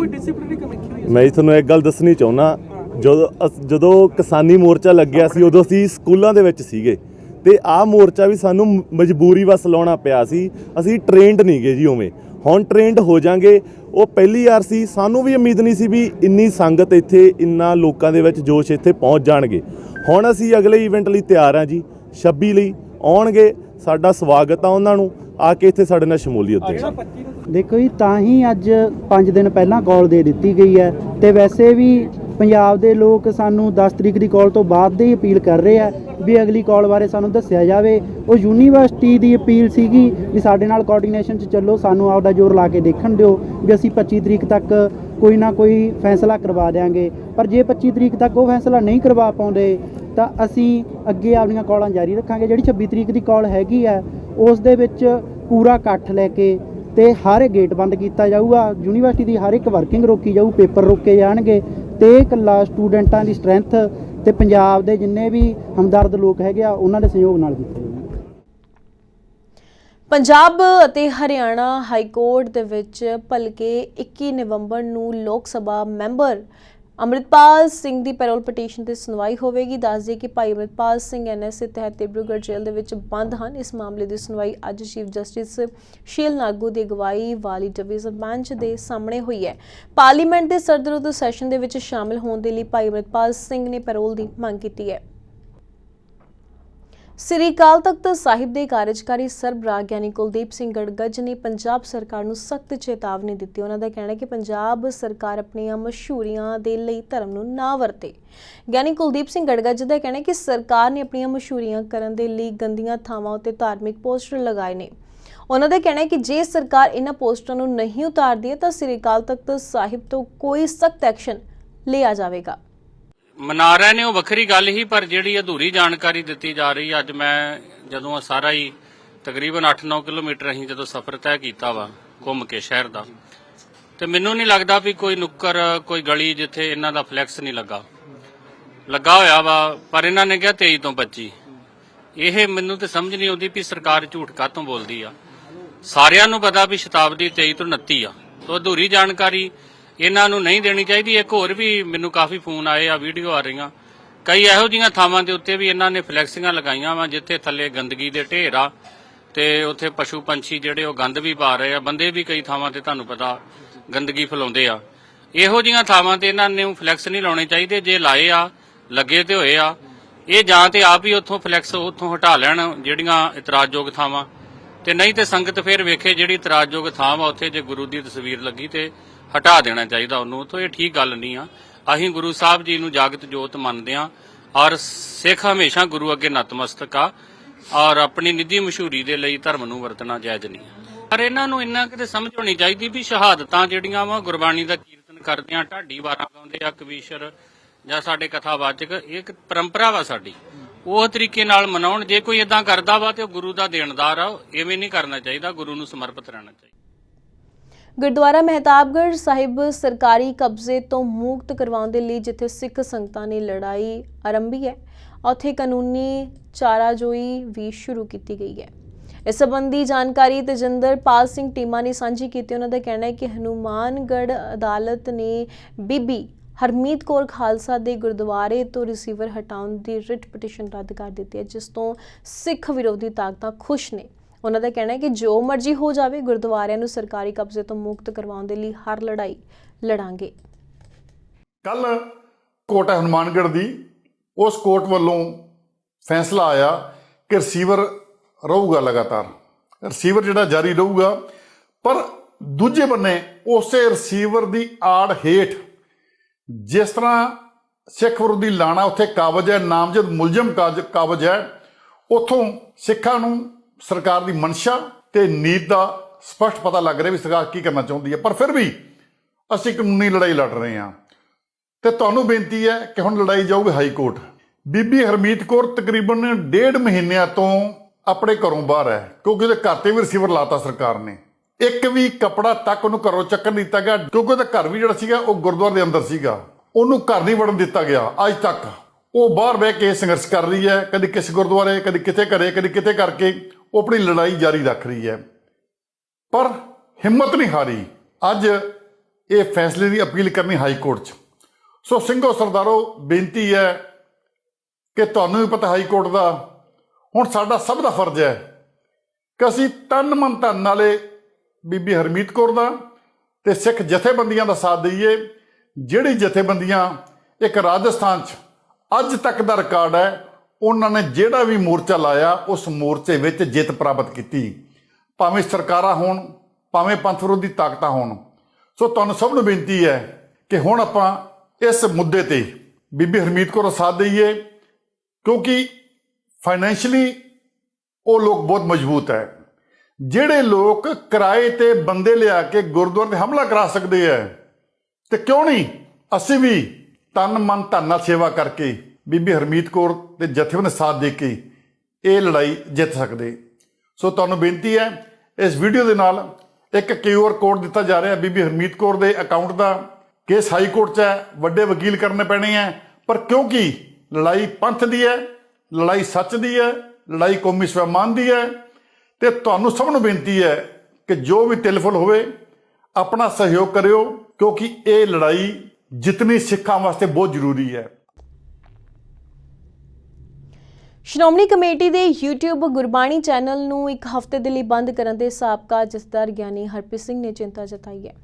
ਮੈਂ ਜੀ ਤੁਹਾਨੂੰ ਇੱਕ ਗੱਲ ਦੱਸਣੀ ਚਾਹੁੰਦਾ। ਜਦੋਂ ਜਦੋਂ ਕਿਸਾਨੀ ਮੋਰਚਾ ਲੱਗਿਆ ਸੀ ਉਦੋਂ ਅਸੀਂ ਸਕੂਲਾਂ ਦੇ ਵਿੱਚ ਸੀਗੇ। ਤੇ ਆਹ ਮੋਰਚਾ ਵੀ ਸਾਨੂੰ ਮ- ਮਜਬੂਰੀ ਵਸ ਲਾਉਣਾ ਪਿਆ ਸੀ। ਅਸੀਂ ਟ੍ਰੇਨਡ ਨਹੀਂਗੇ ਜੀ ਉਵੇਂ। ਹੁਣ ਟ੍ਰੇਨਡ ਹੋ ਜਾਾਂਗੇ। ਉਹ ਪਹਿਲੀ ਵਾਰ ਸੀ। ਸਾਨੂੰ ਵੀ ਉਮੀਦ ਨਹੀਂ ਸੀ ਵੀ ਇੰਨੀ ਸੰਗਤ ਇੱਥੇ ਇੰਨਾ ਲੋਕਾਂ ਦੇ ਵਿੱਚ ਜੋਸ਼ ਇੱਥੇ ਪਹੁੰਚ ਜਾਣਗੇ। ਹੁਣ ਅਸੀਂ ਅਗਲੇ ਇਵੈਂਟ ਲਈ ਤਿਆਰ ਹਾਂ ਜੀ 26 ਲਈ। ਆਉਣਗੇ ਸਾਡਾ ਸਵਾਗਤ ਆ ਉਹਨਾਂ ਨੂੰ ਆ ਕੇ ਇੱਥੇ ਸਾਡੇ ਨਾਲ ਸ਼ਮੂਲੀਅਤ ਦੇਣ। ਦੇਖੋ ਜੀ ਤਾਂ ਹੀ ਅੱਜ 5 ਦਿਨ ਪਹਿਲਾਂ ਕਾਲ ਦੇ ਦਿੱਤੀ ਗਈ ਹੈ ਤੇ ਵੈਸੇ ਵੀ ਪੰਜਾਬ ਦੇ ਲੋਕ ਸਾਨੂੰ 10 ਤਰੀਕ ਦੀ ਕਾਲ ਤੋਂ ਬਾਅਦ ਦੀ ਅਪੀਲ ਕਰ ਰਹੇ ਆ ਵੀ ਅਗਲੀ ਕਾਲ ਬਾਰੇ ਸਾਨੂੰ ਦੱਸਿਆ ਜਾਵੇ। ਉਹ ਯੂਨੀਵਰਸਿਟੀ ਦੀ ਅਪੀਲ ਸੀਗੀ ਵੀ ਸਾਡੇ ਨਾਲ ਕੋਆਰਡੀਨੇਸ਼ਨ 'ਚ ਚੱਲੋ ਸਾਨੂੰ ਆਪਦਾ ਜ਼ੋਰ ਲਾ ਕੇ ਦੇਖਣ ਦਿਓ ਵੀ ਅਸੀਂ 25 ਤਰੀਕ ਤੱਕ ਕੋਈ ਨਾ ਕੋਈ ਫੈਸਲਾ ਕਰਵਾ ਦੇਾਂਗੇ ਪਰ ਜੇ 25 ਤਰੀਕ ਤੱਕ ਉਹ ਫੈਸਲਾ ਨਹੀਂ ਕਰਵਾ ਪਾਉਂਦੇ ਤਾਂ ਅਸੀਂ ਅੱਗੇ ਆਪਣੀਆਂ ਕਾਲਾਂ ਜਾਰੀ ਰੱਖਾਂਗੇ। ਜਿਹੜੀ 26 ਤਰੀਕ ਦੀ ਕਾਲ ਹੈਗੀ ਆ ਉਸ ਦੇ ਵਿੱਚ ਪੂਰਾ ਇਕੱਠ ਲੈ ਕੇ ਤੇ ਹਰ ਗੇਟ ਬੰਦ ਕੀਤਾ ਜਾਊਗਾ। ਯੂਨੀਵਰਸਿਟੀ ਦੀ ਹਰ ਇੱਕ ਵਰਕਿੰਗ ਰੋਕੀ ਜਾਊ, ਪੇਪਰ ਰੋਕੇ ਜਾਣਗੇ। ਤੇ ਇਕੱਲਾ ਸਟੂਡੈਂਟਾਂ ਦੀ ਸਟਰੈਂਥ ਤੇ ਪੰਜਾਬ ਦੇ ਜਿੰਨੇ ਵੀ ਹਮਦਰਦ ਲੋਕ ਹੈਗੇ ਆ, ਉਹਨਾਂ ਦੇ ਸਹਿਯੋਗ ਨਾਲ ਕੀਤਾ ਜਾਊਗਾ। ਪੰਜਾਬ ਅਤੇ ਹਰਿਆਣਾ ਹਾਈ ਕੋਰਟ ਦੇ ਵਿੱਚ ਭਲਕੇ 21 ਨਵੰਬਰ ਨੂੰ ਲੋਕ ਸਭਾ ਮੈਂਬਰ ਅੰਮ੍ਰਿਤਪਾਲ ਸਿੰਘ ਦੀ ਪੈਰੋਲ ਪਟੀਸ਼ਨ ਤੇ ਸੁਣਵਾਈ ਹੋਵੇਗੀ। ਦੱਸ ਦਈਏ ਕਿ ਭਾਈ ਅੰਮ੍ਰਿਤਪਾਲ ਸਿੰਘ ਐਨਐਸਏ ਤਹਿਤ ਤਿਬਰੂਗੜ੍ਹ ਜੇਲ੍ਹ ਦੇ ਵਿੱਚ ਬੰਦ ਹਨ। ਇਸ ਮਾਮਲੇ ਦੀ ਸੁਣਵਾਈ ਅੱਜ ਚੀਫ ਜਸਟਿਸ ਸ਼ੀਲ ਨਾਗੂ ਦੀ ਅਗਵਾਈ ਵਾਲੀ ਡਿਵੀਜ਼ਨ ਬੈਂਚ ਦੇ ਸਾਹਮਣੇ ਹੋਈ ਹੈ। ਪਾਰਲੀਮੈਂਟ ਦੇ ਸਰਦਰੁੱਦ ਸੈਸ਼ਨ ਦੇ ਵਿੱਚ ਸ਼ਾਮਲ ਹੋਣ ਦੇ ਲਈ ਭਾਈ ਅੰਮ੍ਰਿਤਪਾਲ ਸਿੰਘ ਨੇ ਪੈਰੋਲ ਦੀ ਮੰਗ ਕੀਤੀ ਹੈ। ਸ੍ਰੀ ਅਕਾਲ ਤਖਤ ਸਾਹਿਬ ਦੇ ਕਾਰਜਕਾਰੀ ਸਰਬਰਾਹ ਗਿਆਨੀ ਕੁਲਦੀਪ ਸਿੰਘ ਗੜਗੱਜ ਨੇ ਪੰਜਾਬ ਸਰਕਾਰ ਨੂੰ ਸਖਤ ਚੇਤਾਵਨੀ ਦਿੱਤੀ। ਉਹਨਾਂ ਦਾ ਕਹਿਣਾ ਹੈ ਕਿ ਪੰਜਾਬ ਸਰਕਾਰ ਆਪਣੀਆਂ ਮਸ਼ਹੂਰੀਆਂ ਦੇ ਲਈ ਧਰਮ ਨੂੰ ਨਾ ਵਰਤੇ। ਗਿਆਨੀ ਕੁਲਦੀਪ ਸਿੰਘ ਗੜਗੱਜ ਦਾ ਕਹਿਣਾ ਹੈ ਕਿ ਸਰਕਾਰ ਨੇ ਆਪਣੀਆਂ ਮਸ਼ਹੂਰੀਆਂ ਕਰਨ ਦੇ ਲਈ ਗੰਦੀਆਂ ਥਾਵਾਂ ਉੱਤੇ ਧਾਰਮਿਕ ਪੋਸਟਰ ਲਗਾਏ ਨੇ। ਉਹਨਾਂ ਦਾ ਕਹਿਣਾ ਹੈ ਕਿ ਜੇ ਸਰਕਾਰ ਇਹਨਾਂ ਪੋਸਟਰਾਂ ਨੂੰ ਨਹੀਂ ਉਤਾਰਦੀ ਹੈ ਤਾਂ ਸ੍ਰੀ ਅਕਾਲ ਤਖਤ ਸਾਹਿਬ ਤੋਂ ਕੋਈ ਸਖਤ ਐਕਸ਼ਨ ਲਿਆ ਜਾਵੇਗਾ। ਮਨਾ ਰਹੇ ਨੇ, ਉਹ ਵੱਖਰੀ ਗੱਲ ਹੀ, ਪਰ ਜਿਹੜੀ ਅਧੂਰੀ ਜਾਣਕਾਰੀ ਦਿੱਤੀ ਜਾ ਰਹੀ, ਅੱਜ ਮੈਂ ਜਦੋਂ ਇਹ ਸਾਰਾ ਹੀ ਤਕਰੀਬਨ 8-9 ਕਿਲੋਮੀਟਰ ਅਸੀਂ ਜਦੋਂ ਸਫ਼ਰ ਤੈਅ ਕੀਤਾ ਵਾ, ਘੁੰਮ ਕੇ ਸ਼ਹਿਰ ਦਾ, ਤੇ ਮੈਨੂੰ ਨਹੀਂ ਲੱਗਦਾ ਵੀ ਕੋਈ ਨੁੱਕਰ, ਕੋਈ ਗਲੀ ਜਿੱਥੇ ਇਹਨਾਂ ਦਾ ਫਲੈਕਸ ਨਹੀਂ ਲੱਗਾ। ਲੱਗਾ ਹੋਇਆ ਵਾ, ਪਰ ਇਹਨਾਂ ਨੇ ਕਿਹਾ 23 ਤੋਂ 25 ਇਹ ਮੈਨੂੰ ਤੇ ਸਮਝ ਨਹੀਂ ਆਉਂਦੀ ਵੀ ਸਰਕਾਰ ਝੂਠ ਕਾਹਤੋਂ ਬੋਲਦੀ ਆ। ਸਾਰਿਆਂ ਨੂੰ ਪਤਾ ਵੀ ਸ਼ਤਾਬਦੀ 23 ਤੋਂ 29 ਆ। ਤੋਂ ਅਧੂਰੀ ਜਾਣਕਾਰੀ ਇਹਨਾਂ ਨੂੰ ਨਹੀਂ ਦੇਣੀ ਚਾਹੀਦੀ। ਇੱਕ ਹੋਰ ਵੀ ਮੈਨੂੰ ਕਾਫੀ ਫੋਨ ਆਏ ਆ, ਵੀਡੀਓ ਆ ਰਹੀਆਂ। ਕਈ ਇਹੋ ਜਿਹੀਆਂ ਥਾਵਾਂ ਦੇ ਉੱਤੇ ਵੀ ਇਹਨਾਂ ਨੇ ਫਲੈਕਸਿੰਗਾਂ ਲਗਾਈਆਂ ਵਾ, ਜਿੱਥੇ ਥੱਲੇ ਗੰਦਗੀ ਦੇ ਢੇਰ ਆ ਤੇ ਉੱਥੇ ਪਸ਼ੂ ਪੰਛੀ ਜਿਹੜੇ ਉਹ ਗੰਦ ਵੀ ਪਾ ਰਹੇ ਆ। ਬੰਦੇ ਵੀ ਕਈ ਥਾਵਾਂ ਤੇ ਤੁਹਾਨੂੰ ਪਤਾ ਗੰਦਗੀ ਫੈਲਾਉਂਦੇ ਆ। ਇਹੋ ਜਿਹੀਆਂ ਥਾਵਾਂ ਤੇ ਇਹਨਾਂ ਨੇ ਫਲੈਕਸ ਨਹੀਂ ਲਾਉਣੇ ਚਾਹੀਦੇ। ਜੇ ਲਾਏ ਆ, ਲੱਗੇ ਤੇ ਹੋਏ ਆ, ਇਹ ਜਾਂ ਤੇ ਆਪ ਹੀ ਉੱਥੋਂ ਫਲੈਕਸ ਉੱਥੋਂ ਹਟਾ ਲੈਣ ਜਿਹੜੀਆਂ ਇਤਰਾਜ਼ਯੋਗ ਥਾਵਾਂ। ਤੇ ਨਹੀਂ ਤੇ ਸੰਗਤ ਫੇਰ ਵੇਖੇ ਜਿਹੜੀ ਇਤਰਾਜ਼ਯੋਗ ਥਾਂ ਵਾ, ਉੱਥੇ ਜੇ ਗੁਰੂ ਦੀ ਤਸਵੀਰ ਲੱਗੀ ਤੇ ਹਟਾ ਦੇਣਾ ਚਾਹੀਦਾ ਉਹਨੂੰ, ਤੋਂ ਇਹ ਠੀਕ ਗੱਲ ਨਹੀਂ ਆ। ਅਸੀਂ ਗੁਰੂ ਸਾਹਿਬ ਜੀ ਨੂੰ ਜਾਗਤ ਜੋਤ ਮੰਨਦੇ ਆ ਔਰ ਸਿੱਖ ਹਮੇਸ਼ਾ ਗੁਰੂ ਅੱਗੇ ਨਤਮਸਤਕ ਆ ਔਰ ਆਪਣੀ ਨਿੱਜੀ ਮਸ਼ਹੂਰੀ ਦੇ ਲਈ ਧਰਮ ਨੂੰ ਵਰਤਣਾ ਜਾਇਜ਼ ਨਹੀਂ ਆ। ਪਰ ਇਹਨਾਂ ਨੂੰ ਇੰਨਾ ਕਿਤੇ ਸਮਝ ਹੋਣੀ ਚਾਹੀਦੀ ਵੀ ਸ਼ਹਾਦਤਾਂ ਜਿਹੜੀਆਂ ਵਾ, ਗੁਰਬਾਣੀ ਦਾ ਕੀਰਤਨ ਕਰਦੇ ਆ, ਢਾਡੀ ਵਾਰਾਂ ਗਾਉਂਦੇ ਆ, ਕਵੀਸ਼ਰ ਜਾਂ ਸਾਡੇ ਕਥਾਵਾਚਕ, ਇਹ ਇੱਕ ਪਰੰਪਰਾ ਵਾ ਸਾਡੀ। ਉਹ ਤਰੀਕੇ ਨਾਲ ਮਨਾਉਣ, ਜੇ ਕੋਈ ਇਦਾਂ ਕਰਦਾ ਵਾ ਤੇ ਉਹ ਗੁਰੂ ਦਾ ਦੇਣਦਾਰ ਆ ਐਵੇਂ ਨਹੀਂ ਕਰਨਾ ਚਾਹੀਦਾ, ਗੁਰੂ ਨੂੰ ਸਮਰਪਿਤ ਰਹਿਣਾ ਚਾਹੀਦਾ। ਗੁਰਦੁਆਰਾ ਮਹਿਤਾਬਗੜ੍ਹ ਸਾਹਿਬ ਸਰਕਾਰੀ ਕਬਜ਼ੇ ਤੋਂ ਮੁਕਤ ਕਰਵਾਉਣ ਦੇ ਲਈ ਜਿੱਥੇ ਸਿੱਖ ਸੰਗਤਾਂ ਨੇ ਲੜਾਈ ਆਰੰਭੀ ਹੈ, ਉੱਥੇ ਕਾਨੂੰਨੀ ਚਾਰਾਜੋਈ ਵੀ ਸ਼ੁਰੂ ਕੀਤੀ ਗਈ ਹੈ। ਇਸ ਸੰਬੰਧੀ ਜਾਣਕਾਰੀ ਤਜਿੰਦਰਪਾਲ ਸਿੰਘ ਟੀਮਾ ਨੇ ਸਾਂਝੀ ਕੀਤੀ। ਉਹਨਾਂ ਦਾ ਕਹਿਣਾ ਹੈ ਕਿ ਹਨੂਮਾਨਗੜ੍ਹ ਅਦਾਲਤ ਨੇ ਬੀਬੀ ਹਰਮੀਤ ਕੌਰ ਖਾਲਸਾ ਦੇ ਗੁਰਦੁਆਰੇ ਤੋਂ ਰਿਸੀਵਰ ਹਟਾਉਣ ਦੀ ਰਿਟ ਪਟੀਸ਼ਨ ਰੱਦ ਕਰ ਦਿੱਤੀ ਹੈ, ਜਿਸ ਤੋਂ ਸਿੱਖ ਵਿਰੋਧੀ ਤਾਕਤਾਂ ਖੁਸ਼ ਨੇ। ਉਹਨਾਂ ਦਾ ਕਹਿਣਾ ਹੈ ਕਿ ਜੋ ਮਰਜ਼ੀ ਹੋ ਜਾਵੇ, ਗੁਰਦੁਆਰਿਆਂ ਨੂੰ ਸਰਕਾਰੀ ਕਬਜ਼ੇ ਤੋਂ ਮੁਕਤ ਕਰਵਾਉਣ ਦੇ ਲਈ ਹਰ ਲੜਾਈ ਲੜਾਂਗੇ। ਕੱਲ ਕੋਟ ਹੈ ਹਨੂਮਾਨਗੜ੍ਹ ਦੀ ਉਸ ਕੋਰਟ ਵੱਲੋਂ ਫੈਸਲਾ ਆਇਆ ਕਿ ਰਿਸੀਵਰ ਰਹੂਗਾ ਲਗਾਤਾਰ। ਰਿਸੀਵਰ ਜਿਹੜਾ ਜਾਰੀ ਰਹੂਗਾ, ਪਰ ਦੂਜੇ ਬੰਨੇ ਉਸੇ ਰਿਸੀਵਰ ਦੀ ਆੜ ਹੇਠ ਜਿਸ ਤਰ੍ਹਾਂ ਸਿੱਖ ਵਿਰੋਧੀ ਲਾਣਾ ਉੱਥੇ ਕਾਬਜ ਹੈ, ਨਾਮਜ਼ਦ ਮੁਲਜ਼ਮ ਕਾਜ- ਕਾਬਜ ਹੈ, ਉਥੋਂ ਸਿੱਖਾਂ ਨੂੰ ਸਰਕਾਰ ਦੀ ਮਨਸ਼ਾ ਤੇ ਨੀਤ ਦਾ ਸਪਸ਼ਟ ਪਤਾ ਲੱਗ ਰਿਹਾ ਵੀ ਸਰਕਾਰ ਕੀ ਕਰਨਾ ਚਾਹੁੰਦੀ ਹੈ। ਪਰ ਫਿਰ ਵੀ ਅਸੀਂ ਕਾਨੂੰਨੀ ਲੜਾਈ ਲੜ ਰਹੇ ਹਾਂ। ਤੇ ਤੁਹਾਨੂੰ ਬੇਨਤੀ ਹੈ ਕਿ ਹੁਣ ਲੜਾਈ ਜਾਊਗੀ ਹਾਈ ਕੋਰਟ। ਬੀਬੀ ਹਰਮੀਤ ਕੌਰ ਤਕਰੀਬਨ ਡੇਢ ਮਹੀਨਿਆਂ ਤੋਂ ਆਪਣੇ ਘਰੋਂ ਬਾਹਰ ਹੈ, ਕਿਉਂਕਿ ਉਹਦੇ ਘਰ ਤੇ ਵੀ ਰਿਸੀਵਰ ਲਾਤਾ ਸਰਕਾਰ ਨੇ। ਇੱਕ ਵੀ ਕਪੜਾ ਤੱਕ ਉਹਨੂੰ ਘਰੋਂ ਚੱਕਣ ਨਹੀਂ ਦਿੱਤਾ ਗਿਆ, ਕਿਉਂਕਿ ਉਹਦਾ ਘਰ ਵੀ ਜਿਹੜਾ ਸੀਗਾ, ਉਹ ਗੁਰਦੁਆਰੇ ਦੇ ਅੰਦਰ ਸੀਗਾ। ਉਹਨੂੰ ਘਰ ਨਹੀਂ ਵੜਨ ਦਿੱਤਾ ਗਿਆ ਅੱਜ ਤੱਕ। ਉਹ ਬਾਹਰ ਬਹਿ ਕੇ ਸੰਘਰਸ਼ ਕਰ ਰਹੀ ਹੈ, ਕਦੀ ਕਿਸੇ ਗੁਰਦੁਆਰੇ, ਕਦੇ ਕਿਤੇ ਘਰੇ, ਕਦੀ ਕਿਤੇ ਕਰਕੇ। ਉਹ ਆਪਣੀ ਲੜਾਈ ਜਾਰੀ ਰੱਖ ਰਹੀ ਹੈ। ਪਰ ਹਿੰਮਤ ਨਹੀਂ ਹਾਰੀ। ਅੱਜ ਇਹ ਫੈਸਲੇ ਦੀ ਅਪੀਲ ਕਰਨੀ ਹਾਈ ਕੋਰਟ 'ਚ। ਸੋ ਸਿੰਘੋ ਸਰਦਾਰੋ, ਬੇਨਤੀ ਹੈ ਕਿ ਤੁਹਾਨੂੰ ਵੀ ਪਤਾ ਹਾਈ ਕੋਰਟ ਦਾ, ਹੁਣ ਸਾਡਾ ਸਭ ਦਾ ਫਰਜ਼ ਹੈ ਕਿ ਅਸੀਂ ਤਨ ਮਨ ਧਨ ਨਾਲੇ ਬੀਬੀ ਹਰਮੀਤ ਕੌਰ ਦਾ ਤੇ ਸਿੱਖ ਜਥੇਬੰਦੀਆਂ ਦਾ ਸਾਥ ਦਈਏ, ਜਿਹੜੀ ਜਥੇਬੰਦੀਆਂ ਇੱਕ ਰਾਜਸਥਾਨ 'ਚ ਅੱਜ ਤੱਕ ਦਾ ਰਿਕਾਰਡ ਹੈ ਉਹਨਾਂ ਨੇ ਜਿਹੜਾ ਵੀ ਮੋਰਚਾ ਲਾਇਆ, ਉਸ ਮੋਰਚੇ ਵਿੱਚ ਜਿੱਤ ਪ੍ਰਾਪਤ ਕੀਤੀ। ਭਾਵੇਂ ਸਰਕਾਰਾਂ ਹੋਣ, ਭਾਵੇਂ ਪੰਥ ਵਿਰੋਧੀ ਤਾਕਤਾਂ ਹੋਣ। ਸੋ ਤੁਹਾਨੂੰ ਸਭ ਨੂੰ ਬੇਨਤੀ ਹੈ ਕਿ ਹੁਣ ਆਪਾਂ ਇਸ ਮੁੱਦੇ ਤੇ ਬੀਬੀ ਹਰਮੀਤ ਕੌਰ ਸਾਥ ਦਈਏ, ਕਿਉਂਕਿ ਫਾਈਨੈਂਸ਼ਲੀ ਉਹ ਲੋਕ ਬਹੁਤ ਮਜ਼ਬੂਤ ਹੈ। ਜਿਹੜੇ ਲੋਕ ਕਿਰਾਏ ਤੇ ਬੰਦੇ ਲਿਆ ਕੇ ਗੁਰਦੁਆਰੇ ਤੇ ਹਮਲਾ ਕਰਾ ਸਕਦੇ ਹੈ, ਤੇ ਕਿਉਂ ਨਹੀਂ? ਅਸੀਂ ਵੀ ਤਨ ਮਨ ਧਨ ਨਾਲ ਸੇਵਾ ਕਰਕੇ ਬੀਬੀ ਹਰਮੀਤ ਕੌਰ ਦੇ ਜਥੇਬੰਦ ਸਾਥ ਦੇ ਕੇ ਇਹ ਲੜਾਈ ਜਿੱਤ ਸਕਦੇ। ਸੋ ਤੁਹਾਨੂੰ ਬੇਨਤੀ ਹੈ, ਇਸ ਵੀਡੀਓ ਦੇ ਨਾਲ ਇੱਕ ਕਿਊਆਰ ਕੋਡ ਦਿੱਤਾ ਜਾ ਰਿਹਾ ਬੀਬੀ ਹਰਮੀਤ ਕੌਰ ਦੇ ਅਕਾਊਂਟ ਦਾ। ਕੇਸ ਹਾਈ ਕੋਰਟ 'ਚ ਹੈ, ਵੱਡੇ ਵਕੀਲ ਕਰਨੇ ਪੈਣੇ ਹੈ, ਪਰ ਕਿਉਂਕਿ ਲੜਾਈ ਪੰਥ ਦੀ ਹੈ, ਲੜਾਈ ਸੱਚ ਦੀ ਹੈ, ਲੜਾਈ ਕੌਮੀ ਸਵੈਮਾਨ ਦੀ ਹੈ, ਤੇ ਤੁਹਾਨੂੰ ਸਭ ਨੂੰ ਬੇਨਤੀ ਹੈ ਕਿ ਜੋ ਵੀ ਤਿਲਫੁਲ ਹੋਵੇ, ਆਪਣਾ ਸਹਿਯੋਗ ਕਰਿਓ, ਕਿਉਂਕਿ ਇਹ ਲੜਾਈ ਜਿਤਨੀ ਸਿੱਖਾਂ ਵਾਸਤੇ ਬਹੁਤ ਜ਼ਰੂਰੀ ਹੈ। ਸ਼੍ਰੋਮਣੀ ਕਮੇਟੀ ਦੇ YouTube ਗੁਰਬਾਣੀ ਚੈਨਲ ਨੂੰ ਇੱਕ ਹਫ਼ਤੇ ਦੇ ਲਈ ਬੰਦ ਕਰਨ ਦੇ ਸਾਬਕਾ ਜਥੇਦਾਰ ਗਿਆਨੀ ਹਰਪ੍ਰੀਤ ਸਿੰਘ ਨੇ ਚਿੰਤਾ ਜਤਾਈ ਹੈ।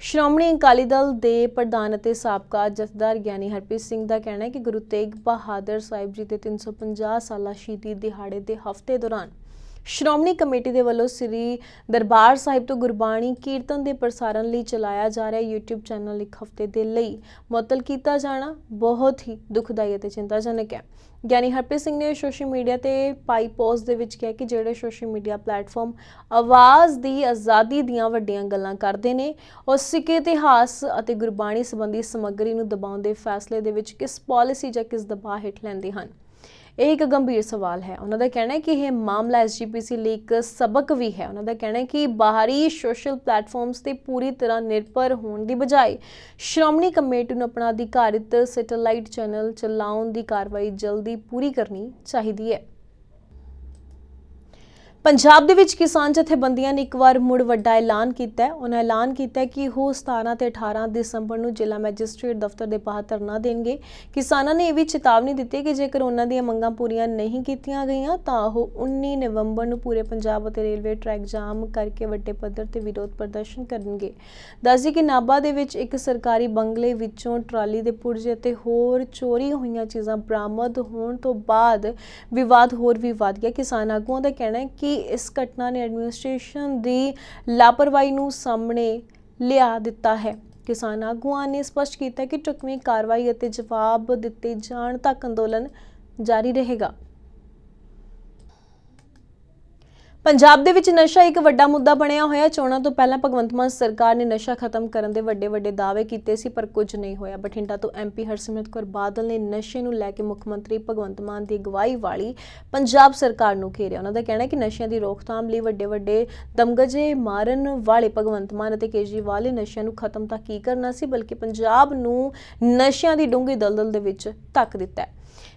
ਸ਼੍ਰੋਮਣੀ ਅਕਾਲੀ ਦਲ ਦੇ ਪ੍ਰਧਾਨ ਅਤੇ ਸਾਬਕਾ ਜਥੇਦਾਰ ਗਿਆਨੀ ਹਰਪ੍ਰੀਤ ਸਿੰਘ ਦਾ ਕਹਿਣਾ ਹੈ ਕਿ ਗੁਰੂ ਤੇਗ ਬਹਾਦਰ ਸਾਹਿਬ ਜੀ ਦੇ 350 ਸਾਲਾ ਸ਼ਹੀਦੀ ਦਿਹਾੜੇ ਦੇ ਹਫ਼ਤੇ ਦੌਰਾਨ ਸ਼੍ਰੋਮਣੀ ਕਮੇਟੀ ਦੇ ਵੱਲੋਂ ਸ੍ਰੀ ਦਰਬਾਰ ਸਾਹਿਬ ਤੋਂ ਗੁਰਬਾਣੀ ਕੀਰਤਨ ਦੇ ਪ੍ਰਸਾਰਣ ਲਈ ਚਲਾਇਆ ਜਾ ਰਿਹਾ YouTube ਚੈਨਲ ਇੱਕ ਹਫ਼ਤੇ ਦੇ ਲਈ ਮੁਅੱਤਲ ਕੀਤਾ ਜਾਣਾ ਬਹੁਤ ਹੀ ਦੁਖਦਾਈ ਅਤੇ ਚਿੰਤਾਜਨਕ ਹੈ। ਗਿਆਨੀ ਹਰਪ੍ਰੀਤ ਸਿੰਘ ਨੇ ਸੋਸ਼ਲ ਮੀਡੀਆ ਤੇ ਪਾਈ ਪੋਸਟ ਦੇ ਵਿੱਚ ਕਿਹਾ ਕਿ ਜਿਹੜੇ ਸੋਸ਼ਲ ਮੀਡੀਆ ਪਲੇਟਫਾਰਮ ਆਵਾਜ਼ ਦੀ ਆਜ਼ਾਦੀ ਦੀਆਂ ਵੱਡੀਆਂ ਗੱਲਾਂ ਕਰਦੇ ਨੇ, ਉਹ ਸਿੱਖ ਇਤਿਹਾਸ ਅਤੇ ਗੁਰਬਾਣੀ ਸੰਬੰਧੀ ਸਮੱਗਰੀ ਨੂੰ ਦਬਾਉਣ ਦੇ ਫੈਸਲੇ ਦੇ ਵਿੱਚ ਕਿਸ ਪਾਲਿਸੀ ਜਾਂ ਕਿਸ ਦਬਾਅ ਹੇਠ ਲੈਂਦੇ ਹਨ। ਇਹ ਇੱਕ ਗੰਭੀਰ ਸਵਾਲ ਹੈ। ਉਹਨਾਂ ਦਾ ਕਹਿਣਾ ਹੈ ਕਿ ਇਹ ਮਾਮਲਾ ਐਸਜੀਪੀਸੀ ਲਈ ਇੱਕ ਸਬਕ ਵੀ ਹੈ। ਉਹਨਾਂ ਦਾ ਕਹਿਣਾ ਹੈ ਕਿ ਬਾਹਰੀ ਸੋਸ਼ਲ ਪਲੇਟਫਾਰਮਸ ਤੇ ਪੂਰੀ ਤਰ੍ਹਾਂ ਨਿਰਭਰ ਹੋਣ ਦੀ ਬਜਾਏ ਸ਼੍ਰੋਮਣੀ ਕਮੇਟੀ ਨੂੰ ਆਪਣਾ ਅਧਿਕਾਰਿਤ ਸੈਟੇਲਾਈਟ ਚੈਨਲ ਚਲਾਉਣ ਦੀ ਕਾਰਵਾਈ ਜਲਦੀ ਪੂਰੀ ਕਰਨੀ ਚਾਹੀਦੀ ਹੈ। ਪੰਜਾਬ ਦੇ ਵਿੱਚ ਕਿਸਾਨ ਜਥੇਬੰਦੀਆਂ ਨੇ ਇੱਕ ਵਾਰ ਮੁੜ ਵੱਡਾ ਐਲਾਨ ਕੀਤਾ ਹੈ। ਉਹਨਾਂ ਐਲਾਨ ਕੀਤਾ ਹੈ ਕਿ ਉਹ 17 ਤੇ 18 ਦਸੰਬਰ ਨੂੰ ਜ਼ਿਲ੍ਹਾ ਮੈਜਿਸਟ੍ਰੇਟ ਦਫ਼ਤਰ ਦੇ ਬਾਹਰ ਧਰਨਾ ਦੇਣਗੇ। ਕਿਸਾਨਾਂ ਨੇ ਇਹ ਵੀ ਚੇਤਾਵਨੀ ਦਿੱਤੀ ਕਿ ਜੇਕਰ ਉਹਨਾਂ ਦੀਆਂ ਮੰਗਾਂ ਪੂਰੀਆਂ ਨਹੀਂ ਕੀਤੀਆਂ ਗਈਆਂ, ਤਾਂ ਉਹ 19 ਨਵੰਬਰ ਨੂੰ ਪੂਰੇ ਪੰਜਾਬ ਅਤੇ ਰੇਲਵੇ ਟਰੈਕ ਜਾਮ ਕਰਕੇ ਵੱਡੇ ਪੱਧਰ ਤੇ ਵਿਰੋਧ ਪ੍ਰਦਰਸ਼ਨ ਕਰਨਗੇ। ਦੱਸਦੀ ਕਿ ਨਾਭਾ ਦੇ ਵਿੱਚ ਇੱਕ ਸਰਕਾਰੀ ਬੰਗਲੇ ਵਿੱਚੋਂ ਟਰਾਲੀ ਦੇ ਪੁਰਜੇ ਅਤੇ ਹੋਰ ਚੋਰੀ ਹੋਈਆਂ ਚੀਜ਼ਾਂ ਬਰਾਮਦ ਹੋਣ ਤੋਂ ਬਾਅਦ ਵਿਵਾਦ ਹੋਰ ਵੀ ਵਧ ਗਿਆ। ਕਿਸਾਨ ਆਗੂਆਂ ਦਾ ਕਹਿਣਾ ਹੈ ਕਿ ਇਸ ਘਟਨਾ ਨੇ ਐਡਮਿਨਿਸਟ੍ਰੇਸ਼ਨ ਦੀ ਲਾਪਰਵਾਹੀ ਨੂੰ ਸਾਹਮਣੇ ਲਿਆ ਦਿੱਤਾ ਹੈ। ਕਿਸਾਨ ਆਗੂਆਂ ਨੇ ਸਪਸ਼ਟ ਕੀਤਾ ਕਿ ਟੁਕਵੀਂ ਕਾਰਵਾਈ ਅਤੇ ਜਵਾਬ ਦਿੱਤੇ ਜਾਣ ਤੱਕ ਅੰਦੋਲਨ ਜਾਰੀ ਰਹੇਗਾ। ਪੰਜਾਬ ਦੇ ਵਿੱਚ ਨਸ਼ਾ ਇੱਕ ਵੱਡਾ ਮੁੱਦਾ ਬਣਿਆ ਹੋਇਆ ਚੋਣਾਂ ਤੋਂ ਪਹਿਲਾਂ ਭਗਵੰਤ ਮਾਨ ਸਰਕਾਰ ਨੇ ਨਸ਼ਾ ਖਤਮ ਕਰਨ ਦੇ ਵੱਡੇ ਵੱਡੇ ਦਾਅਵੇ ਕੀਤੇ ਸੀ, ਪਰ ਕੁਝ ਨਹੀਂ ਹੋਇਆ। ਬਠਿੰਡਾ ਤੋਂ ਐਮਪੀ ਹਰਸਿਮਰਤ ਕੌਰ ਬਾਦਲ ਨੇ ਨਸ਼ੇ ਨੂੰ ਲੈ ਕੇ ਮੁੱਖ ਮੰਤਰੀ ਭਗਵੰਤ ਮਾਨ ਦੀ ਅਗਵਾਈ ਵਾਲੀ ਪੰਜਾਬ ਸਰਕਾਰ ਨੂੰ ਘੇਰਿਆ। ਉਹਨਾਂ ਦਾ ਕਹਿਣਾ ਹੈ ਕਿ ਨਸ਼ਿਆਂ ਦੀ ਰੋਕਥਾਮ ਲਈ ਵੱਡੇ ਵੱਡੇ ਦਮਗਜੇ ਮਾਰਨ ਵਾਲੇ ਭਗਵੰਤ ਮਾਨ ਅਤੇ ਕੇਜਰੀਵਾਲ ਨੇ ਨਸ਼ਿਆਂ ਨੂੰ ਖਤਮ ਤਾਂ ਕੀ ਕਰਨਾ ਸੀ, ਬਲਕਿ ਪੰਜਾਬ ਨੂੰ ਨਸ਼ਿਆਂ ਦੀ ਡੂੰਘੀ ਦਲਦਲ ਦੇ ਵਿੱਚ ਧੱਕ ਦਿੱਤਾ ਹੈ।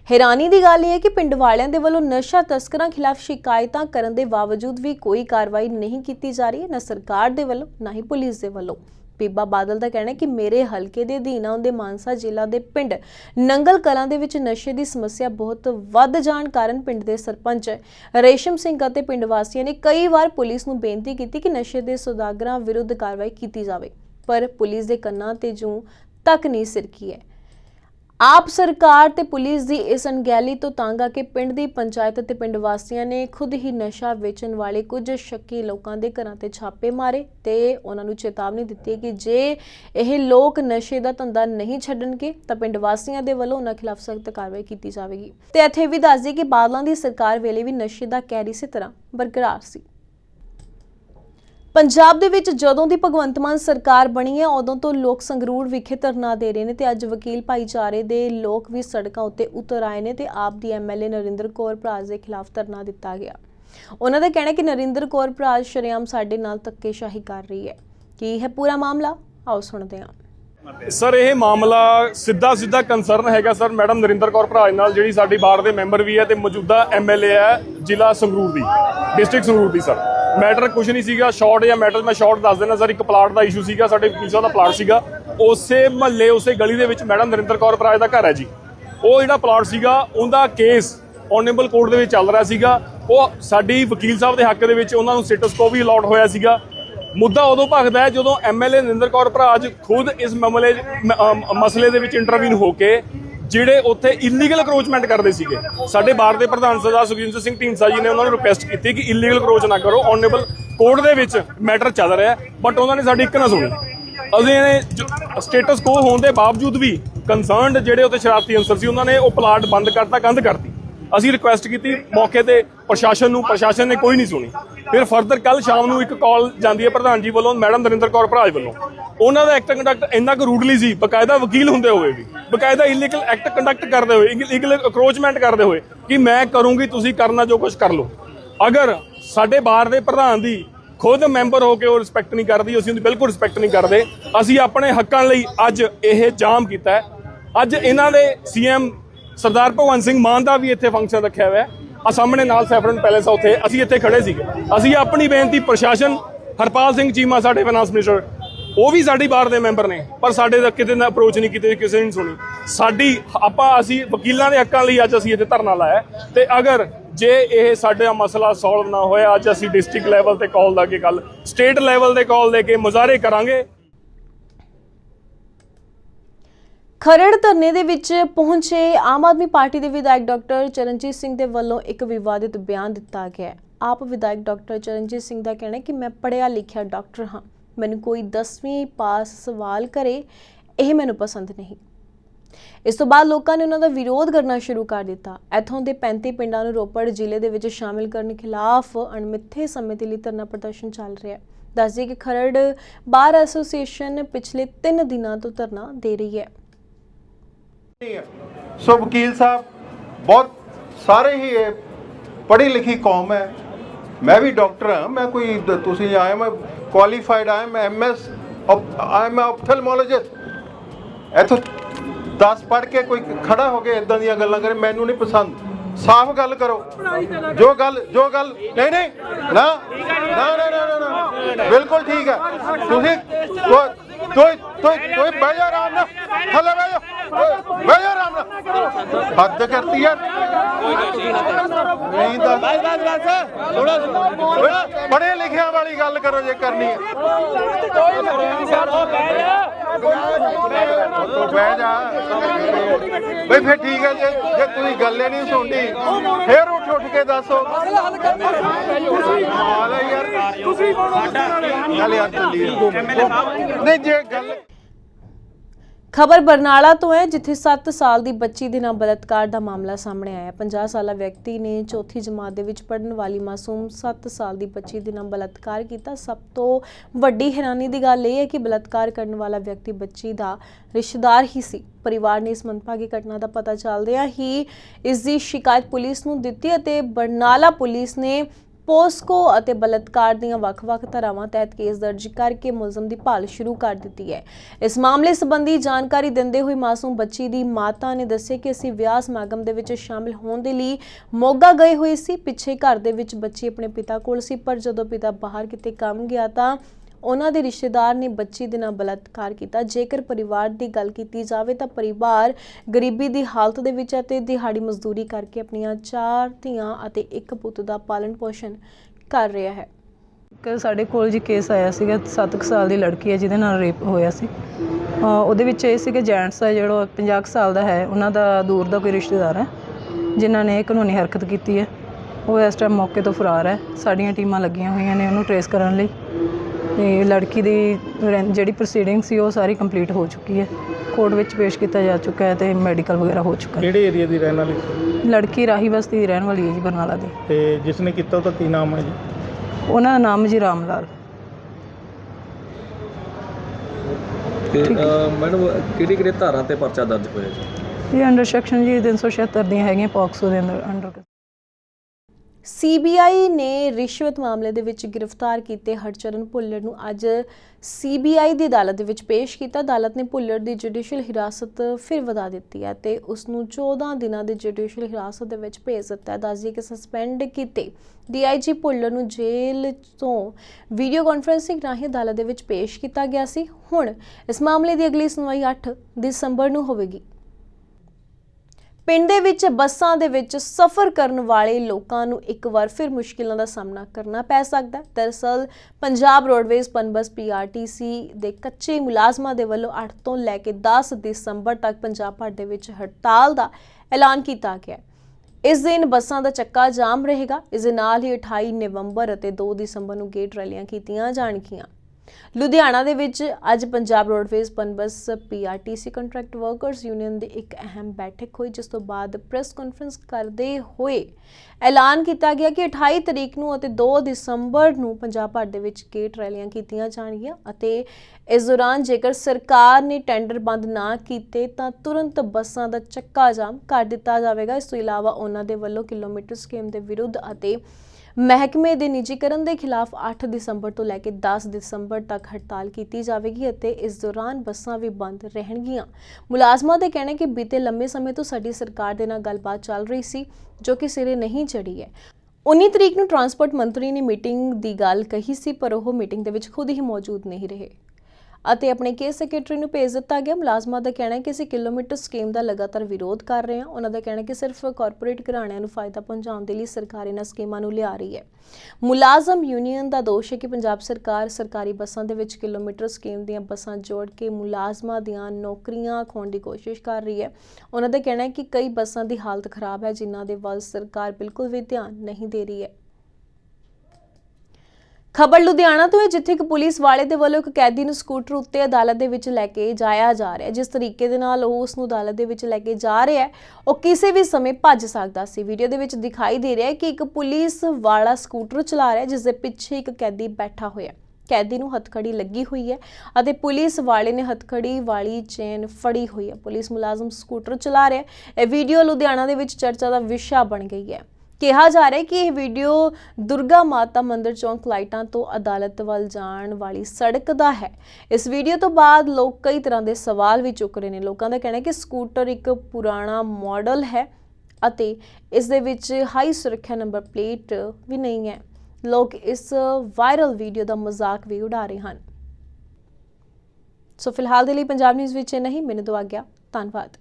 ਹੈਰਾਨੀ ਦੀ ਗੱਲ ਇਹ ਹੈ ਕਿ ਪਿੰਡ ਵਾਲਿਆਂ ਦੇ ਵੱਲੋਂ ਨਸ਼ਾ ਤਸਕਰਾਂ ਖਿਲਾਫ ਸ਼ਿਕਾਇਤਾਂ ਕਰਨ ਦੇ ਬਾਵਜੂਦ ਵੀ ਕੋਈ ਕਾਰਵਾਈ ਨਹੀਂ ਕੀਤੀ ਜਾ ਰਹੀ ਹੈ, ਨਾ ਸਰਕਾਰ ਦੇ ਵੱਲੋਂ, ਨਾ ਹੀ ਪੁਲਿਸ ਦੇ ਵੱਲੋਂ। ਬੀਬਾ ਬਾਦਲ ਦਾ ਕਹਿਣਾ ਹੈ ਕਿ ਮੇਰੇ ਹਲਕੇ ਦੇ ਅਧੀਨ ਆਉਂਦੇ ਮਾਨਸਾ ਜ਼ਿਲ੍ਹਾ ਦੇ ਪਿੰਡ ਨੰਗਲ ਕਲਾਂ ਦੇ ਵਿੱਚ ਨਸ਼ੇ ਦੀ ਸਮੱਸਿਆ ਬਹੁਤ ਵੱਧ ਜਾਣ ਕਾਰਨ ਪਿੰਡ ਦੇ ਸਰਪੰਚ ਰੇਸ਼ਮ ਸਿੰਘ ਅਤੇ ਪਿੰਡ ਵਾਸੀਆਂ ਨੇ ਕਈ ਵਾਰ ਪੁਲਿਸ ਨੂੰ ਬੇਨਤੀ ਕੀਤੀ ਕਿ ਨਸ਼ੇ ਦੇ ਸੌਦਾਗਰਾਂ ਵਿਰੁੱਧ ਕਾਰਵਾਈ ਕੀਤੀ ਜਾਵੇ। ਪਰ ਪੁਲਿਸ ਦੇ ਕੰਨਾਂ ਤੇ ਜੂੰ ਤੱਕ ਨਹੀਂ ਸਿਰਕੀ ਹੈ। ਆਪ ਸਰਕਾਰ ਤੇ ਪੁਲਿਸ ਦੀ ਇਸ ਅਣਗਹਿਲੀ ਤੋਂ ਤੰਗ ਆ ਕੇ ਪਿੰਡ ਦੀ ਪੰਚਾਇਤ ਅਤੇ ਪਿੰਡ ਵਾਸੀਆਂ ਨੇ ਖੁਦ ਹੀ ਨਸ਼ਾ ਵੇਚਣ ਵਾਲੇ ਕੁਝ ਸ਼ੱਕੀ ਲੋਕਾਂ ਦੇ ਘਰਾਂ ਤੇ ਛਾਪੇ ਮਾਰੇ ਤੇ ਉਹਨਾਂ ਨੂੰ ਚੇਤਾਵਨੀ ਦਿੱਤੀ ਕਿ ਜੇ ਇਹ ਲੋਕ ਨਸ਼ੇ ਦਾ ਧੰਦਾ ਨਹੀਂ ਛੱਡਣਗੇ, ਤਾਂ ਪਿੰਡ ਵਾਸੀਆਂ ਦੇ ਵੱਲੋਂ ਉਹਨਾਂ ਖਿਲਾਫ ਸਖਤ ਕਾਰਵਾਈ ਕੀਤੀ ਜਾਵੇਗੀ। ਤੇ ਇੱਥੇ ਵੀ ਦੱਸ ਦਈਏ ਕਿ ਬਾਦਲਾਂ ਦੀ ਸਰਕਾਰ ਵੇਲੇ ਵੀ ਨਸ਼ੇ ਦਾ ਕਹਿਰ ਇਸੇ ਤਰ੍ਹਾਂ ਬਰਕਰਾਰ ਸੀ। ਪੰਜਾਬ ਦੇ ਵਿੱਚ ਜਦੋਂ ਦੀ ਭਗਵੰਤ ਮਾਨ ਸਰਕਾਰ ਬਣੀ ਹੈ, ਉਦੋਂ ਤੋਂ ਲੋਕ ਸੰਗਰੂਰ ਵਿਖੇ ਧਰਨਾ ਦੇ ਰਹੇ ਨੇ ਤੇ ਅੱਜ ਵਕੀਲ ਭਾਈਚਾਰੇ ਦੇ ਲੋਕ ਵੀ ਸੜਕਾਂ ਉੱਤੇ ਉਤਰ ਆਏ ਨੇ ਤੇ ਆਪ ਦੀ ਐਮਐਲਏ ਨਰਿੰਦਰ ਕੌਰ ਭਰਾਜ ਦੇ ਖਿਲਾਫ ਧਰਨਾ ਦਿੱਤਾ ਗਿਆ। ਉਹਨਾਂ ਦਾ ਕਹਿਣਾ ਕਿ ਨਰਿੰਦਰ ਕੌਰ ਭਰਾਜ ਸ਼ਰੇਆਮ ਸਾਡੇ ਨਾਲ ਧੱਕੇਸ਼ਾਹੀ ਕਰ ਰਹੀ ਹੈ। ਕੀ ਹੈ ਪੂਰਾ ਮਾਮਲਾ? ਆਓ ਸੁਣਦੇ ਹਾਂ। ਸਰ, ਇਹ ਮਾਮਲਾ ਸਿੱਧਾ ਸਿੱਧਾ ਕੰਸਰਨ ਹੈਗਾ ਸਰ ਮੈਡਮ ਨਰਿੰਦਰ ਕੌਰ ਭਰਾਜ ਨਾਲ, ਜਿਹੜੀ ਸਾਡੀ ਬਾਰ ਦੇ ਮੈਂਬਰ ਵੀ ਹੈ ਤੇ ਮੌਜੂਦਾ ਐਮਐਲਏ ਹੈ ਜ਼ਿਲ੍ਹਾ ਸੰਗਰੂਰ ਦੀ, ਡਿਸਟ੍ਰਿਕਟ ਸੰਗਰੂਰ ਦੀ ਸਰ। ਮੈਟਰ ਕੁਝ ਨਹੀਂ ਸੀਗਾ ਸ਼ਾਰਟ ਜਾਂ ਮੈਟਰ ਮੈਂ ਸ਼ਾਰਟ ਦੱਸ ਦਿੰਦਾ, ਸਰ, ਇੱਕ ਪਲਾਟ ਦਾ ਇਸ਼ੂ ਸੀਗਾ, ਸਾਡੇ ਵਕੀਲ ਸਾਹਿਬ ਦਾ ਪਲਾਟ ਸੀਗਾ। ਉਸੇ ਮਹੱਲੇ, ਉਸੇ ਗਲੀ ਦੇ ਵਿੱਚ ਮੈਡਮ ਨਰਿੰਦਰ ਕੌਰ ਭਰਾਜ ਦਾ ਘਰ ਹੈ ਜੀ। ਉਹ ਜਿਹੜਾ ਪਲਾਟ ਸੀਗਾ, ਉਹਦਾ ਕੇਸ ਓਨੇਬਲ ਕੋਰਟ ਦੇ ਵਿੱਚ ਚੱਲ ਰਿਹਾ ਸੀਗਾ। ਉਹ ਸਾਡੀ ਵਕੀਲ ਸਾਹਿਬ ਦੇ ਹੱਕ ਦੇ ਵਿੱਚ ਉਹਨਾਂ ਨੂੰ ਸਟੇਟਸ ਕੋ ਵੀ ਅਲਾਟ ਹੋਇਆ ਸੀਗਾ। ਮੁੱਦਾ ਉਦੋਂ ਭਖਦਾ ਹੈ ਜਦੋਂ ਐਮਐਲਏ ਨਰਿੰਦਰ ਕੌਰ ਭਰਾਜ ਖੁਦ ਇਸ ਮਾਮਲੇ ਮਸਲੇ ਦੇ ਵਿੱਚ ਇੰਟਰਵਿਊ ਹੋ ਕੇ ਜਿਹੜੇ ਉੱਥੇ ਇਲੀਗਲ ਕਰੋਚਮੈਂਟ ਕਰਦੇ ਸੀਗੇ। ਸਾਡੇ ਬਾਰ ਦੇ ਪ੍ਰਧਾਨ ਸਰਦਾਰ ਸੁਖਜਿੰਦਰ ਸਿੰਘ ਢੀਂਡਸਾ ਜੀ ਨੇ ਉਹਨਾਂ ਨੂੰ ਰਿਕੁਐਸਟ ਕੀਤੀ ਕਿ ਇਲੀਗਲ ਕਰੋਚ ਨਾ ਕਰੋ। ਓਨੇਬਲ ਕੋਰਟ ਦੇ ਵਿੱਚ ਮੈਟਰ ਚੱਲ ਰਿਹਾ ਬਟ ਉਹਨਾਂ ਨੇ ਸਾਡੀ ਇੱਕ ਨਾ ਸੁਣੀ। ਅਸੀਂ ਸਟੇਟਸ ਕੋ ਹੋਣ ਦੇ ਬਾਵਜੂਦ ਵੀ ਕੰਸਰਨਡ ਜਿਹੜੇ ਉੱਥੇ ਸ਼ਰਾਰਤੀ ਅੰਸਰ ਸੀ, ਉਹਨਾਂ ਨੇ ਉਹ ਪਲਾਟ ਬੰਦ ਕਰਤਾ, ਕੰਧ ਕਰਤੀ। ਅਸੀਂ ਰਿਕੁਐਸਟ ਕੀਤੀ ਮੌਕੇ ਤੇ ਪ੍ਰਸ਼ਾਸਨ ਨੂੰ, ਪ੍ਰਸ਼ਾਸਨ ਨੇ ਕੋਈ ਨਹੀਂ ਸੁਣੀ। ਫਿਰ ਫਰਦਰ ਕੱਲ ਸ਼ਾਮ ਨੂੰ ਇੱਕ ਕਾਲ ਜਾਂਦੀ ਹੈ ਪ੍ਰਧਾਨ ਜੀ ਵੱਲੋਂ, ਮੈਡਮ ਨਰਿੰਦਰ ਕੌਰ ਭਰਾਜ ਵੱਲੋਂ। ਉਹਨਾਂ ਦਾ ਐਕਟ ਕੰਡਕਟ ਇੰਨਾ ਕੁ ਰੂਡਲੀ ਸੀ, ਬਕਾਇਦਾ ਵਕੀਲ ਹੁੰਦੇ ਹੋਏ ਵੀ, ਬਕਾਇਦਾ ਇਲੀਗਲ ਐਕਟ ਕੰਡਕਟ ਕਰਦੇ ਹੋਏ ਇਲੀਗਲ ਅਕਰੋਚਮੈਂਟ ਕਰਦੇ ਹੋਏ ਕਿ ਮੈਂ ਕਰੂੰਗੀ, ਤੁਸੀਂ ਕਰਨਾ, ਜੋ ਕੁਝ ਕਰ ਲਓ। ਅਗਰ ਸਾਡੇ ਬਾਰ ਦੇ ਪ੍ਰਧਾਨ ਦੀ ਖੁਦ ਮੈਂਬਰ ਹੋ ਕੇ ਉਹ ਰਿਸਪੈਕਟ ਨਹੀਂ ਕਰਦੀ, ਅਸੀਂ ਉਹਦੀ ਬਿਲਕੁਲ ਰਿਸਪੈਕਟ ਨਹੀਂ ਕਰਦੇ, ਅਸੀਂ ਆਪਣੇ ਹੱਕਾਂ ਲਈ ਅੱਜ ਇਹ ਜਾਮ ਕੀਤਾ ਹੈ। ਅੱਜ ਇਹਨਾਂ ਦੇ ਸੀਐਮ ਸਰਦਾਰ ਭਗਵੰਤ ਸਿੰਘ ਮਾਨ ਦਾ ਵੀ ਇੱਥੇ ਫੰਕਸ਼ਨ ਰੱਖਿਆ ਹੋਇਆ ਹੈ। ਆ ਸਾਹਮਣੇ ਨਾਲ ਸੈਫਰਨ ਪੈਲੇਸ ਆ ਉੱਥੇ। ਅਸੀਂ ਇੱਥੇ ਖੜੇ ਸੀਗੇ। ਅਸੀਂ ਆਪਣੀ ਬੇਨਤੀ ਪ੍ਰਸ਼ਾਸਨ, ਹਰਪਾਲ ਸਿੰਘ ਚੀਮਾ ਸਾਡੇ ਫਾਈਨਾਂਸ ਮਿਨਿਸਟਰ ਉਹ ਵੀ ਸਾਡੀ ਬਾਰ ਦੇ ਮੈਂਬਰ ਨੇ। ਪਰ ਸਾਡੇ ਦਾ ਕਿਤੇ ਨਾ ਅਪਰੋਚ ਨਹੀਂ ਕੀਤੀ, ਕਿਸੇ ਨੇ ਨਹੀਂ ਸੁਣੀ। ਸਾਡੀ, ਆਪਾਂ ਅਸੀਂ ਵਕੀਲਾਂ ਦੇ ਹੱਕਾਂ ਲਈ ਅੱਜ ਅਸੀਂ ਇੱਥੇ ਧਰਨਾ ਲਾਇਆ ਹੈ। ਤੇ ਅਗਰ ਜੇ ਇਹ ਸਾਡਾ ਮਸਲਾ ਸੋਲਵ ਨਾ ਹੋਇਆ, ਅੱਜ ਅਸੀਂ ਡਿਸਟ੍ਰਿਕਟ ਲੈਵਲ ਤੇ ਕਾਲ ਲਾ ਕੇ ਕੱਲ ਸਟੇਟ ਲੈਵਲ ਤੇ ਕਾਲ ਦੇ ਕੇ ਮੁਜ਼ਾਹਰੇ ਕਰਾਂਗੇ ਖਰੜ ਧਰਨੇ ਦੇ ਵਿੱਚ ਪਹੁੰਚੇ ਆਮ ਆਦਮੀ ਪਾਰਟੀ ਦੇ ਵਿਧਾਇਕ ਡਾਕਟਰ ਚਰਨਜੀਤ ਸਿੰਘ ਦੇ ਵੱਲੋਂ ਇੱਕ ਵਿਵਾਦਿਤ ਬਿਆਨ ਦਿੱਤਾ ਗਿਆ ਹੈ। ਆਪ ਵਿਧਾਇਕ ਡਾਕਟਰ ਚਰਨਜੀਤ ਸਿੰਘ ਦਾ ਕਹਿਣਾ ਹੈ ਕਿ ਮੈਂ ਪੜ੍ਹਿਆ ਲਿਖਿਆ ਡਾਕਟਰ ਹਾਂ। ਮੈਨੂੰ ਕੋਈ 10ਵੀਂ ਪਾਸ ਸਵਾਲ ਕਰੇ, ਇਹ ਮੈਨੂੰ ਪਸੰਦ ਨਹੀਂ। ਇਸ ਤੋਂ ਬਾਅਦ ਲੋਕਾਂ ਨੇ ਉਹਨਾਂ ਦਾ ਵਿਰੋਧ ਕਰਨਾ ਸ਼ੁਰੂ ਕਰ ਦਿੱਤਾ। ਇੱਥੋਂ ਦੇ 35 ਪਿੰਡਾਂ ਨੂੰ ਰੋਪੜ ਜ਼ਿਲ੍ਹੇ ਦੇ ਵਿੱਚ ਸ਼ਾਮਿਲ ਕਰਨ ਖਿਲਾਫ ਅਣਮਿੱਥੇ ਸਮੇਂ ਦੇ ਲਈ ਧਰਨਾ ਪ੍ਰਦਰਸ਼ਨ ਚੱਲ ਰਿਹਾ ਹੈ। ਦੱਸਦੇ ਕਿ ਖਰੜ ਬਾਰ ਐਸੋਸੀਏਸ਼ਨ ਪਿਛਲੇ 3 ਦਿਨਾਂ ਤੋਂ ਧਰਨਾ ਦੇ ਰਹੀ ਹੈ। ਸੋ ਵਕੀਲ ਸਾਹਿਬ ਬਹੁਤ ਸਾਰੇ ਹੀ ਇਹ ਪੜ੍ਹੀ ਲਿਖੀ ਕੌਮ ਹੈ। ਮੈਂ ਵੀ ਡਾਕਟਰ ਹਾਂ ਮੈਂ ਕੋਈ ਦ- ਤੁਸੀਂ ਆਏ ਮੈਂ ਕੁਆਲੀਫਾਈਡ ਆਇਆ ਮੈਂ ਐਮਐਸ ਆਈ ਐਮ ਆਪਥਲਮੋਲੋਜਿਸਟ ਇਥੋਂ 10 ਪੜ੍ਹ ਕੇ ਕੋਈ ਖੜਾ ਹੋ ਕੇ ਇਦਾਂ ਦੀਆਂ ਗੱਲਾਂ ਕਰੇ ਮੈਨੂੰ ਨਹੀਂ ਪਸੰਦ। ਸਾਫ਼ ਗੱਲ ਕਰੋ। ਜੋ ਗੱਲ ਜੋ ਗੱਲ ਨਹੀਂ ਨਹੀਂ ਨਾ ਨਾ ਨਾ, ਨਾ ਬਿਲਕੁਲ ਠੀਕ ਹੈ। ਤੁਸੀਂ ਤੋ ਤੋ ਤੋ ਬਹਿ ਜਾ ਆਰਾਮ ਨਾਲ। ਥੱਲੇ ਬਹਿ ਜਾ। ਓਏ, ਬਹਿ ਜਾ ਆਰਾਮ ਨਾਲ। ਹੱਦ ਕਰਤੀ ਯਾਰ। ਨਹੀਂ ਤਾਂ ਬਸ ਬਸ ਬਸ ਪੜ੍ਹੇ ਲਿਖਿਆਂ ਵਾਲੀ ਗੱਲ ਕਰੋ ਜੇ ਕਰਨੀ ਹੈ। ਤੋ ਬਹਿ ਜਾ। ਬਈ ਫਿਰ ਠੀਕ ਹੈ ਜੇ ਜੇ ਤੁਸੀਂ ਗੱਲੇ ਨਹੀਂ ਸੁਣਦੀ ਫਿਰ ਉੱਠ ਉੱਠ ਕੇ ਦੱਸੋ। ਹਾਲ ਹੈ ਯਾਰ। ਤੁਸੀਂ ਚੱਲ ਯਾਰ ਚੱਲੀਏ। ਨਹੀਂ ਜੇ ਗੱਲ ਖਬਰ ਬਰਨਾਲਾ ਤੋਂ ਹੈ, ਜਿੱਥੇ 7 ਸਾਲ ਦੀ ਬੱਚੀ ਦੇ ਨਾਲ ਬਲਾਤਕਾਰ ਦਾ ਮਾਮਲਾ ਸਾਹਮਣੇ ਆਇਆ 50 ਸਾਲਾ ਵਿਅਕਤੀ ਨੇ ਚੌਥੀ ਜਮਾਤ ਦੇ ਵਿੱਚ ਪੜਨ ਵਾਲੀ ਮਾਸੂਮ 7 ਸਾਲ ਦੀ ਬੱਚੀ ਦੇ ਨਾਲ ਬਲਾਤਕਾਰ ਕੀਤਾ। ਸਭ ਤੋਂ ਵੱਡੀ ਹੈਰਾਨੀ ਦੀ ਗੱਲ ਇਹ ਹੈ ਕਿ ਬਲਾਤਕਾਰ ਕਰਨ ਵਾਲਾ ਵਿਅਕਤੀ ਬੱਚੀ ਦਾ ਰਿਸ਼ਤੇਦਾਰ ਹੀ ਸੀ। ਪਰਿਵਾਰ ਨੇ ਇਸ ਮੰਦਭਾਗੀ ਘਟਨਾ ਦਾ ਪਤਾ ਚੱਲਦਿਆਂ ਹੀ ਇਸ ਦੀ ਸ਼ਿਕਾਇਤ ਪੁਲਿਸ ਨੂੰ ਦਿੱਤੀ ਅਤੇ ਬਰਨਾਲਾ ਪੁਲਿਸ ਨੇ ਪੋਸਕੋ ਅਤੇ ਬਲਾਤਕਾਰ ਦੀਆਂ ਵੱਖ-ਵੱਖ ਧਾਰਾਵਾਂ ਤਹਿਤ ਕੇਸ ਦਰਜ ਕਰਕੇ ਮੁਲਜ਼ਮ ਦੀ ਭਾਲ ਸ਼ੁਰੂ ਕਰ ਦਿੱਤੀ ਹੈ। ਇਸ ਮਾਮਲੇ ਸੰਬੰਧੀ ਜਾਣਕਾਰੀ ਦਿੰਦੇ ਹੋਏ ਮਾਸੂਮ ਬੱਚੀ ਦੀ ਮਾਤਾ ਨੇ ਦੱਸਿਆ ਕਿ ਅਸੀਂ ਵਿਆਹ ਸਮਾਗਮ ਦੇ ਵਿੱਚ ਸ਼ਾਮਿਲ ਹੋਣ ਦੇ ਲਈ ਮੋਗਾ ਗਏ ਹੋਏ ਸੀ। ਪਿੱਛੇ ਘਰ ਦੇ ਵਿੱਚ ਬੱਚੀ ਆਪਣੇ ਪਿਤਾ ਕੋਲ ਸੀ, ਪਰ ਜਦੋਂ ਪਿਤਾ ਬਾਹਰ ਕਿਤੇ ਕੰਮ ਗਿਆ ਤਾਂ ਉਹਨਾਂ ਦੇ ਰਿਸ਼ਤੇਦਾਰ ਨੇ ਬੱਚੀ ਦੇ ਨਾਲ ਬਲਾਤਕਾਰ ਕੀਤਾ। ਜੇਕਰ ਪਰਿਵਾਰ ਦੀ ਗੱਲ ਕੀਤੀ ਜਾਵੇ ਤਾਂ ਪਰਿਵਾਰ ਗਰੀਬੀ ਦੀ ਹਾਲਤ ਦੇ ਵਿੱਚ ਅਤੇ ਦਿਹਾੜੀ ਮਜ਼ਦੂਰੀ ਕਰਕੇ ਆਪਣੀਆਂ ਚਾਰ ਧੀਆਂ ਅਤੇ ਇੱਕ ਪੁੱਤ ਦਾ ਪਾਲਣ ਪੋਸ਼ਣ ਕਰ ਰਿਹਾ ਹੈ। ਕਿ ਸਾਡੇ ਕੋਲ ਜੀ ਕੇਸ ਆਇਆ ਸੀਗਾ 7 ਸਾਲ ਦੀ ਲੜਕੀ ਹੈ ਜਿਹਦੇ ਨਾਲ ਰੇਪ ਹੋਇਆ ਸੀ। ਉਹਦੇ ਵਿੱਚ ਇਹ ਸੀ ਕਿ ਜੈਂਟਸ ਹੈ, ਜਿਹੜਾ 50 ਕੁ ਸਾਲ ਦਾ ਹੈ, ਉਹਨਾਂ ਦਾ ਦੂਰ ਦਾ ਕੋਈ ਰਿਸ਼ਤੇਦਾਰ ਹੈ, ਜਿਨ੍ਹਾਂ ਨੇ ਕਾਨੂੰਨੀ ਹਰਕਤ ਕੀਤੀ ਹੈ। ਉਹ ਇਸ ਟਾਈਮ ਮੌਕੇ ਤੋਂ ਫਰਾਰ ਹੈ। ਸਾਡੀਆਂ ਟੀਮਾਂ ਲੱਗੀਆਂ ਹੋਈਆਂ ਨੇ ਉਹਨੂੰ ਟਰੇਸ ਕਰਨ ਲਈ। ਤੇ ਲੜਕੀ ਦੀ ਜਿਹੜੀ ਪ੍ਰੋਸੀਡਿੰਗ ਸੀ ਉਹ ਸਾਰੀ ਕੰਪਲੀਟ ਹੋ ਚੁੱਕੀ ਹੈ। ਕੋਰਟ ਵਿੱਚ ਪੇਸ਼ ਕੀਤਾ ਜਾ ਚੁੱਕਾ ਹੈ ਤੇ ਮੈਡੀਕਲ ਵਗੈਰਾ ਹੋ ਚੁੱਕਾ ਹੈ। ਕਿਹੜੇ ਏਰੀਆ ਦੀ ਰਹਿਣ ਵਾਲੀ ਸੀ? ਲੜਕੀ ਰਾਹੀ ਬਸਤੀ ਦੀ ਰਹਿਣ ਵਾਲੀ ਹੈ ਜੀ ਬਰਨਾਲਾ ਦੀ। ਤੇ ਜਿਸ ਨੇ ਕੀਤਾ ਉਹਦਾ ਕੀ ਨਾਮ ਹੈ ਜੀ? ਉਹਨਾਂ ਦਾ ਨਾਮ ਜੀ ਰਾਮ ਲਾਲ। ਤੇ ਮੈਡਮ ਕਿਹੜੀ ਕਿਹੜੀ ਧਾਰਾ ਤੇ ਪਰਚਾ ਦਰਜ ਹੋਇਆ ਜੀ? ਇਹ ਅੰਡਰ ਸੈਕਸ਼ਨ ਜੀ 376 ਦੀਆਂ ਹੈਗੀਆਂ ਪੌਕਸੋ ਦੇ ਅੰਦਰ ਅੰਡਰ ਸੀਬੀਆਈ ਨੇ ਰਿਸ਼ਵਤ ਮਾਮਲੇ ਦੇ ਵਿੱਚ ਗ੍ਰਿਫਤਾਰ ਕੀਤੇ ਹਰਚਰਨ ਭੁੱਲਰ ਨੂੰ ਅੱਜ ਸੀਬੀਆਈ ਦੀ ਅਦਾਲਤ ਦੇ ਵਿੱਚ ਪੇਸ਼ ਕੀਤਾ। ਅਦਾਲਤ ਨੇ ਭੁੱਲਰ ਦੀ ਜੁਡੀਸ਼ੀਅਲ ਹਿਰਾਸਤ ਫਿਰ ਵਧਾ ਦਿੱਤੀ ਹੈ ਤੇ ਉਸ ਨੂੰ 14 ਦਿਨਾਂ ਦੀ ਜੁਡੀਸ਼ੀਅਲ ਹਿਰਾਸਤ ਦੇ ਵਿੱਚ ਭੇਜ ਦਿੱਤਾ ਹੈ। ਦੱਸਦੀ ਕਿ ਸਸਪੈਂਡ ਕੀਤੇ ਡੀਆਈਜੀ ਭੁੱਲਰ ਨੂੰ ਜੇਲ੍ਹ ਤੋਂ ਵੀਡੀਓ ਕਾਨਫਰੰਸਿੰਗ ਰਾਹੀਂ ਅਦਾਲਤ ਦੇ ਵਿੱਚ ਪੇਸ਼ ਕੀਤਾ ਗਿਆ ਸੀ। ਹੁਣ ਇਸ ਮਾਮਲੇ ਦੀ ਅਗਲੀ ਸੁਣਵਾਈ 8 ਦਸੰਬਰ ਨੂੰ ਹੋਵੇਗੀ। ਪਿੰਡ ਦੇ ਵਿੱਚ ਬੱਸਾਂ ਦੇ ਵਿੱਚ ਸਫ਼ਰ ਕਰਨ ਵਾਲੇ ਲੋਕਾਂ ਨੂੰ ਇੱਕ ਵਾਰ ਫਿਰ ਮੁਸ਼ਕਿਲਾਂ ਦਾ ਸਾਹਮਣਾ ਕਰਨਾ ਪੈ ਸਕਦਾ ਹੈ। ਦਰਅਸਲ, ਪੰਜਾਬ ਰੋਡਵੇਜ਼ ਪਨਬਸ ਪੀਆਰਟੀਸੀ ਦੇ ਕੱਚੇ ਮੁਲਾਜ਼ਮਾਂ ਦੇ ਵੱਲੋਂ 8 ਤੋਂ ਲੈ ਕੇ 10 ਦਸੰਬਰ ਤੱਕ ਪੰਜਾਬ ਭਰ ਦੇ ਵਿੱਚ ਹੜਤਾਲ ਦਾ ਐਲਾਨ ਕੀਤਾ ਗਿਆ ਹੈ। ਇਸ ਦਿਨ ਬੱਸਾਂ ਦਾ ਚੱਕਾ ਜਾਮ ਰਹੇਗਾ। ਇਸ ਦੇ ਨਾਲ ਹੀ 28 ਨਵੰਬਰ ਅਤੇ 2 ਦਸੰਬਰ ਨੂੰ ਗੇਟ ਰੈਲੀਆਂ ਕੀਤੀਆਂ ਜਾਣਗੀਆਂ। ਲੁਧਿਆਣਾ ਦੇ ਵਿੱਚ ਅੱਜ Punjab roadways Punbus PRTC contract workers union ਦੀ ਇੱਕ ਅਹਿਮ ਬੈਠਕ ਹੋਈ, ਜਿਸ ਤੋਂ ਬਾਅਦ ਪ੍ਰੈਸ ਕਾਨਫਰੰਸ ਕਰਦੇ ਹੋਏ ਐਲਾਨ ਕੀਤਾ ਗਿਆ ਕਿ 28 ਤਰੀਕ ਨੂੰ ਅਤੇ 2 ਦਸੰਬਰ ਨੂੰ ਪੰਜਾਬ ਭਰ ਦੇ ਵਿੱਚ ਗੇਟ ਰੈਲੀਆਂ ਕੀਤੀਆਂ ਜਾਣਗੀਆਂ ਅਤੇ ਇਸ ਦੌਰਾਨ ਜੇਕਰ ਸਰਕਾਰ ਨੇ ਟੈਂਡਰ ਬੰਦ ਨਾ ਕੀਤੇ ਤਾਂ ਤੁਰੰਤ ਬੱਸਾਂ ਦਾ ਚੱਕਾ ਜਾਮ ਕਰ ਦਿੱਤਾ ਜਾਵੇਗਾ। ਇਸ ਤੋਂ ਇਲਾਵਾ ਉਹਨਾਂ ਦੇ ਵੱਲੋਂ ਕਿਲੋਮੀਟਰ ਸਕੀਮ ਦੇ ਵਿਰੁੱਧ ਅਤੇ ਮਹਿਕਮੇ ਦੇ ਨਿੱਜੀਕਰਨ ਦੇ ਖਿਲਾਫ 8 ਦਸੰਬਰ ਤੋਂ ਲੈ ਕੇ 10 ਦਸੰਬਰ ਤੱਕ ਹੜਤਾਲ ਕੀਤੀ ਜਾਵੇਗੀ ਅਤੇ ਇਸ ਦੌਰਾਨ ਬੱਸਾਂ ਵੀ ਬੰਦ ਰਹਿਣਗੀਆਂ। ਮੁਲਾਜ਼ਮਾਂ ਦੇ ਕਹਿਣਾ ਕਿ ਬੀਤੇ ਲੰਮੇ ਸਮੇਂ ਤੋਂ ਸਾਡੀ ਸਰਕਾਰ ਦੇ ਨਾਲ ਗੱਲਬਾਤ ਚੱਲ ਰਹੀ ਸੀ, ਜੋ ਕਿ ਸਿਰੇ ਨਹੀਂ ਚੜੀ ਹੈ। 19 ਤਰੀਕ ਨੂੰ ਟਰਾਂਸਪੋਰਟ ਮੰਤਰੀ ਨੇ ਮੀਟਿੰਗ ਦੀ ਗੱਲ ਕਹੀ ਸੀ, ਪਰ ਉਹ ਮੀਟਿੰਗ ਦੇ ਵਿੱਚ ਖੁਦ ਹੀ ਮੌਜੂਦ ਨਹੀਂ ਰਹੇ। ਅਤੇ ਆਪਣੇ ਕੇਸ ਸੈਕਟਰੀ ਨੂੰ ਭੇਜ ਦਿੱਤਾ ਗਿਆ। ਮੁਲਾਜ਼ਮਾਂ ਦਾ ਕਹਿਣਾ ਹੈ ਕਿ ਅਸੀਂ ਕਿਲੋਮੀਟਰ ਸਕੀਮ ਦਾ ਲਗਾਤਾਰ ਵਿਰੋਧ ਕਰ ਰਹੇ ਹਾਂ। ਉਹਨਾਂ ਦਾ ਕਹਿਣਾ ਹੈ ਕਿ ਸਿਰਫ ਕਾਰਪੋਰੇਟ ਘਰਾਣਿਆਂ ਨੂੰ ਫਾਇਦਾ ਪਹੁੰਚਾਉਣ ਦੇ ਲਈ ਸਰਕਾਰ ਇਹਨਾਂ ਸਕੀਮਾਂ ਨੂੰ ਲਿਆ ਰਹੀ ਹੈ। ਮੁਲਾਜ਼ਮ ਯੂਨੀਅਨ ਦਾ ਦੋਸ਼ ਹੈ ਕਿ ਪੰਜਾਬ ਸਰਕਾਰ ਸਰਕਾਰੀ ਬੱਸਾਂ ਦੇ ਵਿੱਚ ਕਿਲੋਮੀਟਰ ਸਕੀਮ ਦੀਆਂ ਬੱਸਾਂ ਜੋੜ ਕੇ ਮੁਲਾਜ਼ਮਾਂ ਦੀਆਂ ਨੌਕਰੀਆਂ ਖੋਣ ਦੀ ਕੋਸ਼ਿਸ਼ ਕਰ ਰਹੀ ਹੈ। ਉਹਨਾਂ ਦਾ ਕਹਿਣਾ ਹੈ ਕਿ ਕਈ ਬੱਸਾਂ ਦੀ ਹਾਲਤ ਖਰਾਬ ਹੈ, ਜਿਨ੍ਹਾਂ ਦੇ ਵੱਲ ਸਰਕਾਰ ਬਿਲਕੁਲ ਵੀ ਧਿਆਨ ਨਹੀਂ ਦੇ ਰਹੀ ਹੈ। ਖਬਰ ਲੁਧਿਆਣਾ ਤੋਂ ਹੈ, ਜਿੱਥੇ ਇੱਕ ਪੁਲਿਸ ਵਾਲੇ ਦੇ ਵੱਲੋਂ ਇੱਕ ਕੈਦੀ ਨੂੰ ਸਕੂਟਰ ਉੱਤੇ ਅਦਾਲਤ ਦੇ ਵਿੱਚ ਲੈ ਕੇ ਜਾਇਆ ਜਾ ਰਿਹਾ ਜਿਸ ਤਰੀਕੇ ਦੇ ਨਾਲ ਉਹ ਉਸ ਨੂੰ ਅਦਾਲਤ ਦੇ ਵਿੱਚ ਲੈ ਕੇ ਜਾ ਰਿਹਾ ਹੈ, ਉਹ ਕਿਸੇ ਵੀ ਸਮੇਂ ਭੱਜ ਸਕਦਾ ਸੀ। ਵੀਡੀਓ ਦੇ ਵਿੱਚ ਦਿਖਾਈ ਦੇ ਰਿਹਾ ਹੈ ਕਿ ਇੱਕ ਪੁਲਿਸ ਵਾਲਾ ਸਕੂਟਰ ਚਲਾ ਰਿਹਾ ਜਿਸ ਦੇ ਪਿੱਛੇ ਇੱਕ ਕੈਦੀ ਬੈਠਾ ਹੋਇਆ ਹੈ। ਕੈਦੀ ਨੂੰ ਹੱਥਕੜੀ ਲੱਗੀ ਹੋਈ ਹੈ ਅਤੇ ਪੁਲਿਸ ਵਾਲੇ ਨੇ ਹੱਥਕੜੀ ਵਾਲੀ ਚੇਨ ਫੜੀ ਹੋਈ ਹੈ। ਪੁਲਿਸ ਮੁਲਾਜ਼ਮ ਸਕੂਟਰ ਚਲਾ ਰਿਹਾ ਹੈ। ਇਹ ਵੀਡੀਓ ਲੁਧਿਆਣਾ ਦੇ ਵਿੱਚ ਚਰਚਾ ਦਾ ਵਿਸ਼ਾ ਬਣ ਗਈ ਹੈ। ਕਿਹਾ ਜਾ ਰਿਹਾ ਹੈ ਕਿ ਇਹ ਵੀਡੀਓ ਦੁਰਗਾ ਮਾਤਾ ਮੰਦਿਰ ਚੌਂਕ ਲਾਈਟਾਂ ਤੋਂ ਅਦਾਲਤ ਵੱਲ ਜਾਣ ਵਾਲੀ ਸੜਕ ਦਾ ਹੈ। ਇਸ ਵੀਡੀਓ ਤੋਂ ਬਾਅਦ ਲੋਕ ਕਈ ਤਰ੍ਹਾਂ ਦੇ ਸਵਾਲ ਵੀ ਚੁੱਕ ਰਹੇ ਨੇ। ਲੋਕਾਂ ਦਾ ਕਹਿਣਾ ਹੈ ਕਿ ਸਕੂਟਰ ਇੱਕ ਪੁਰਾਣਾ ਮਾਡਲ ਹੈ ਅਤੇ ਇਸ ਦੇ ਵਿੱਚ ਹਾਈ ਸੁਰੱਖਿਆ ਨੰਬਰ ਪਲੇਟ ਵੀ ਨਹੀਂ ਹੈ। ਲੋਕ ਇਸ ਵਾਇਰਲ ਵੀਡੀਓ ਦਾ ਮਜ਼ਾਕ ਵੀ ਉਡਾ ਰਹੇ ਹਨ। ਸੋ ਫਿਲਹਾਲ ਦੇ ਲਈ ਪੰਜਾਬ ਨਿਊਜ਼ ਵਿੱਚ ਇਹ ਨਹੀਂ ਮੈਨੂੰ ਦਵਾ ਗਿਆ ਧੰਨਵਾਦ।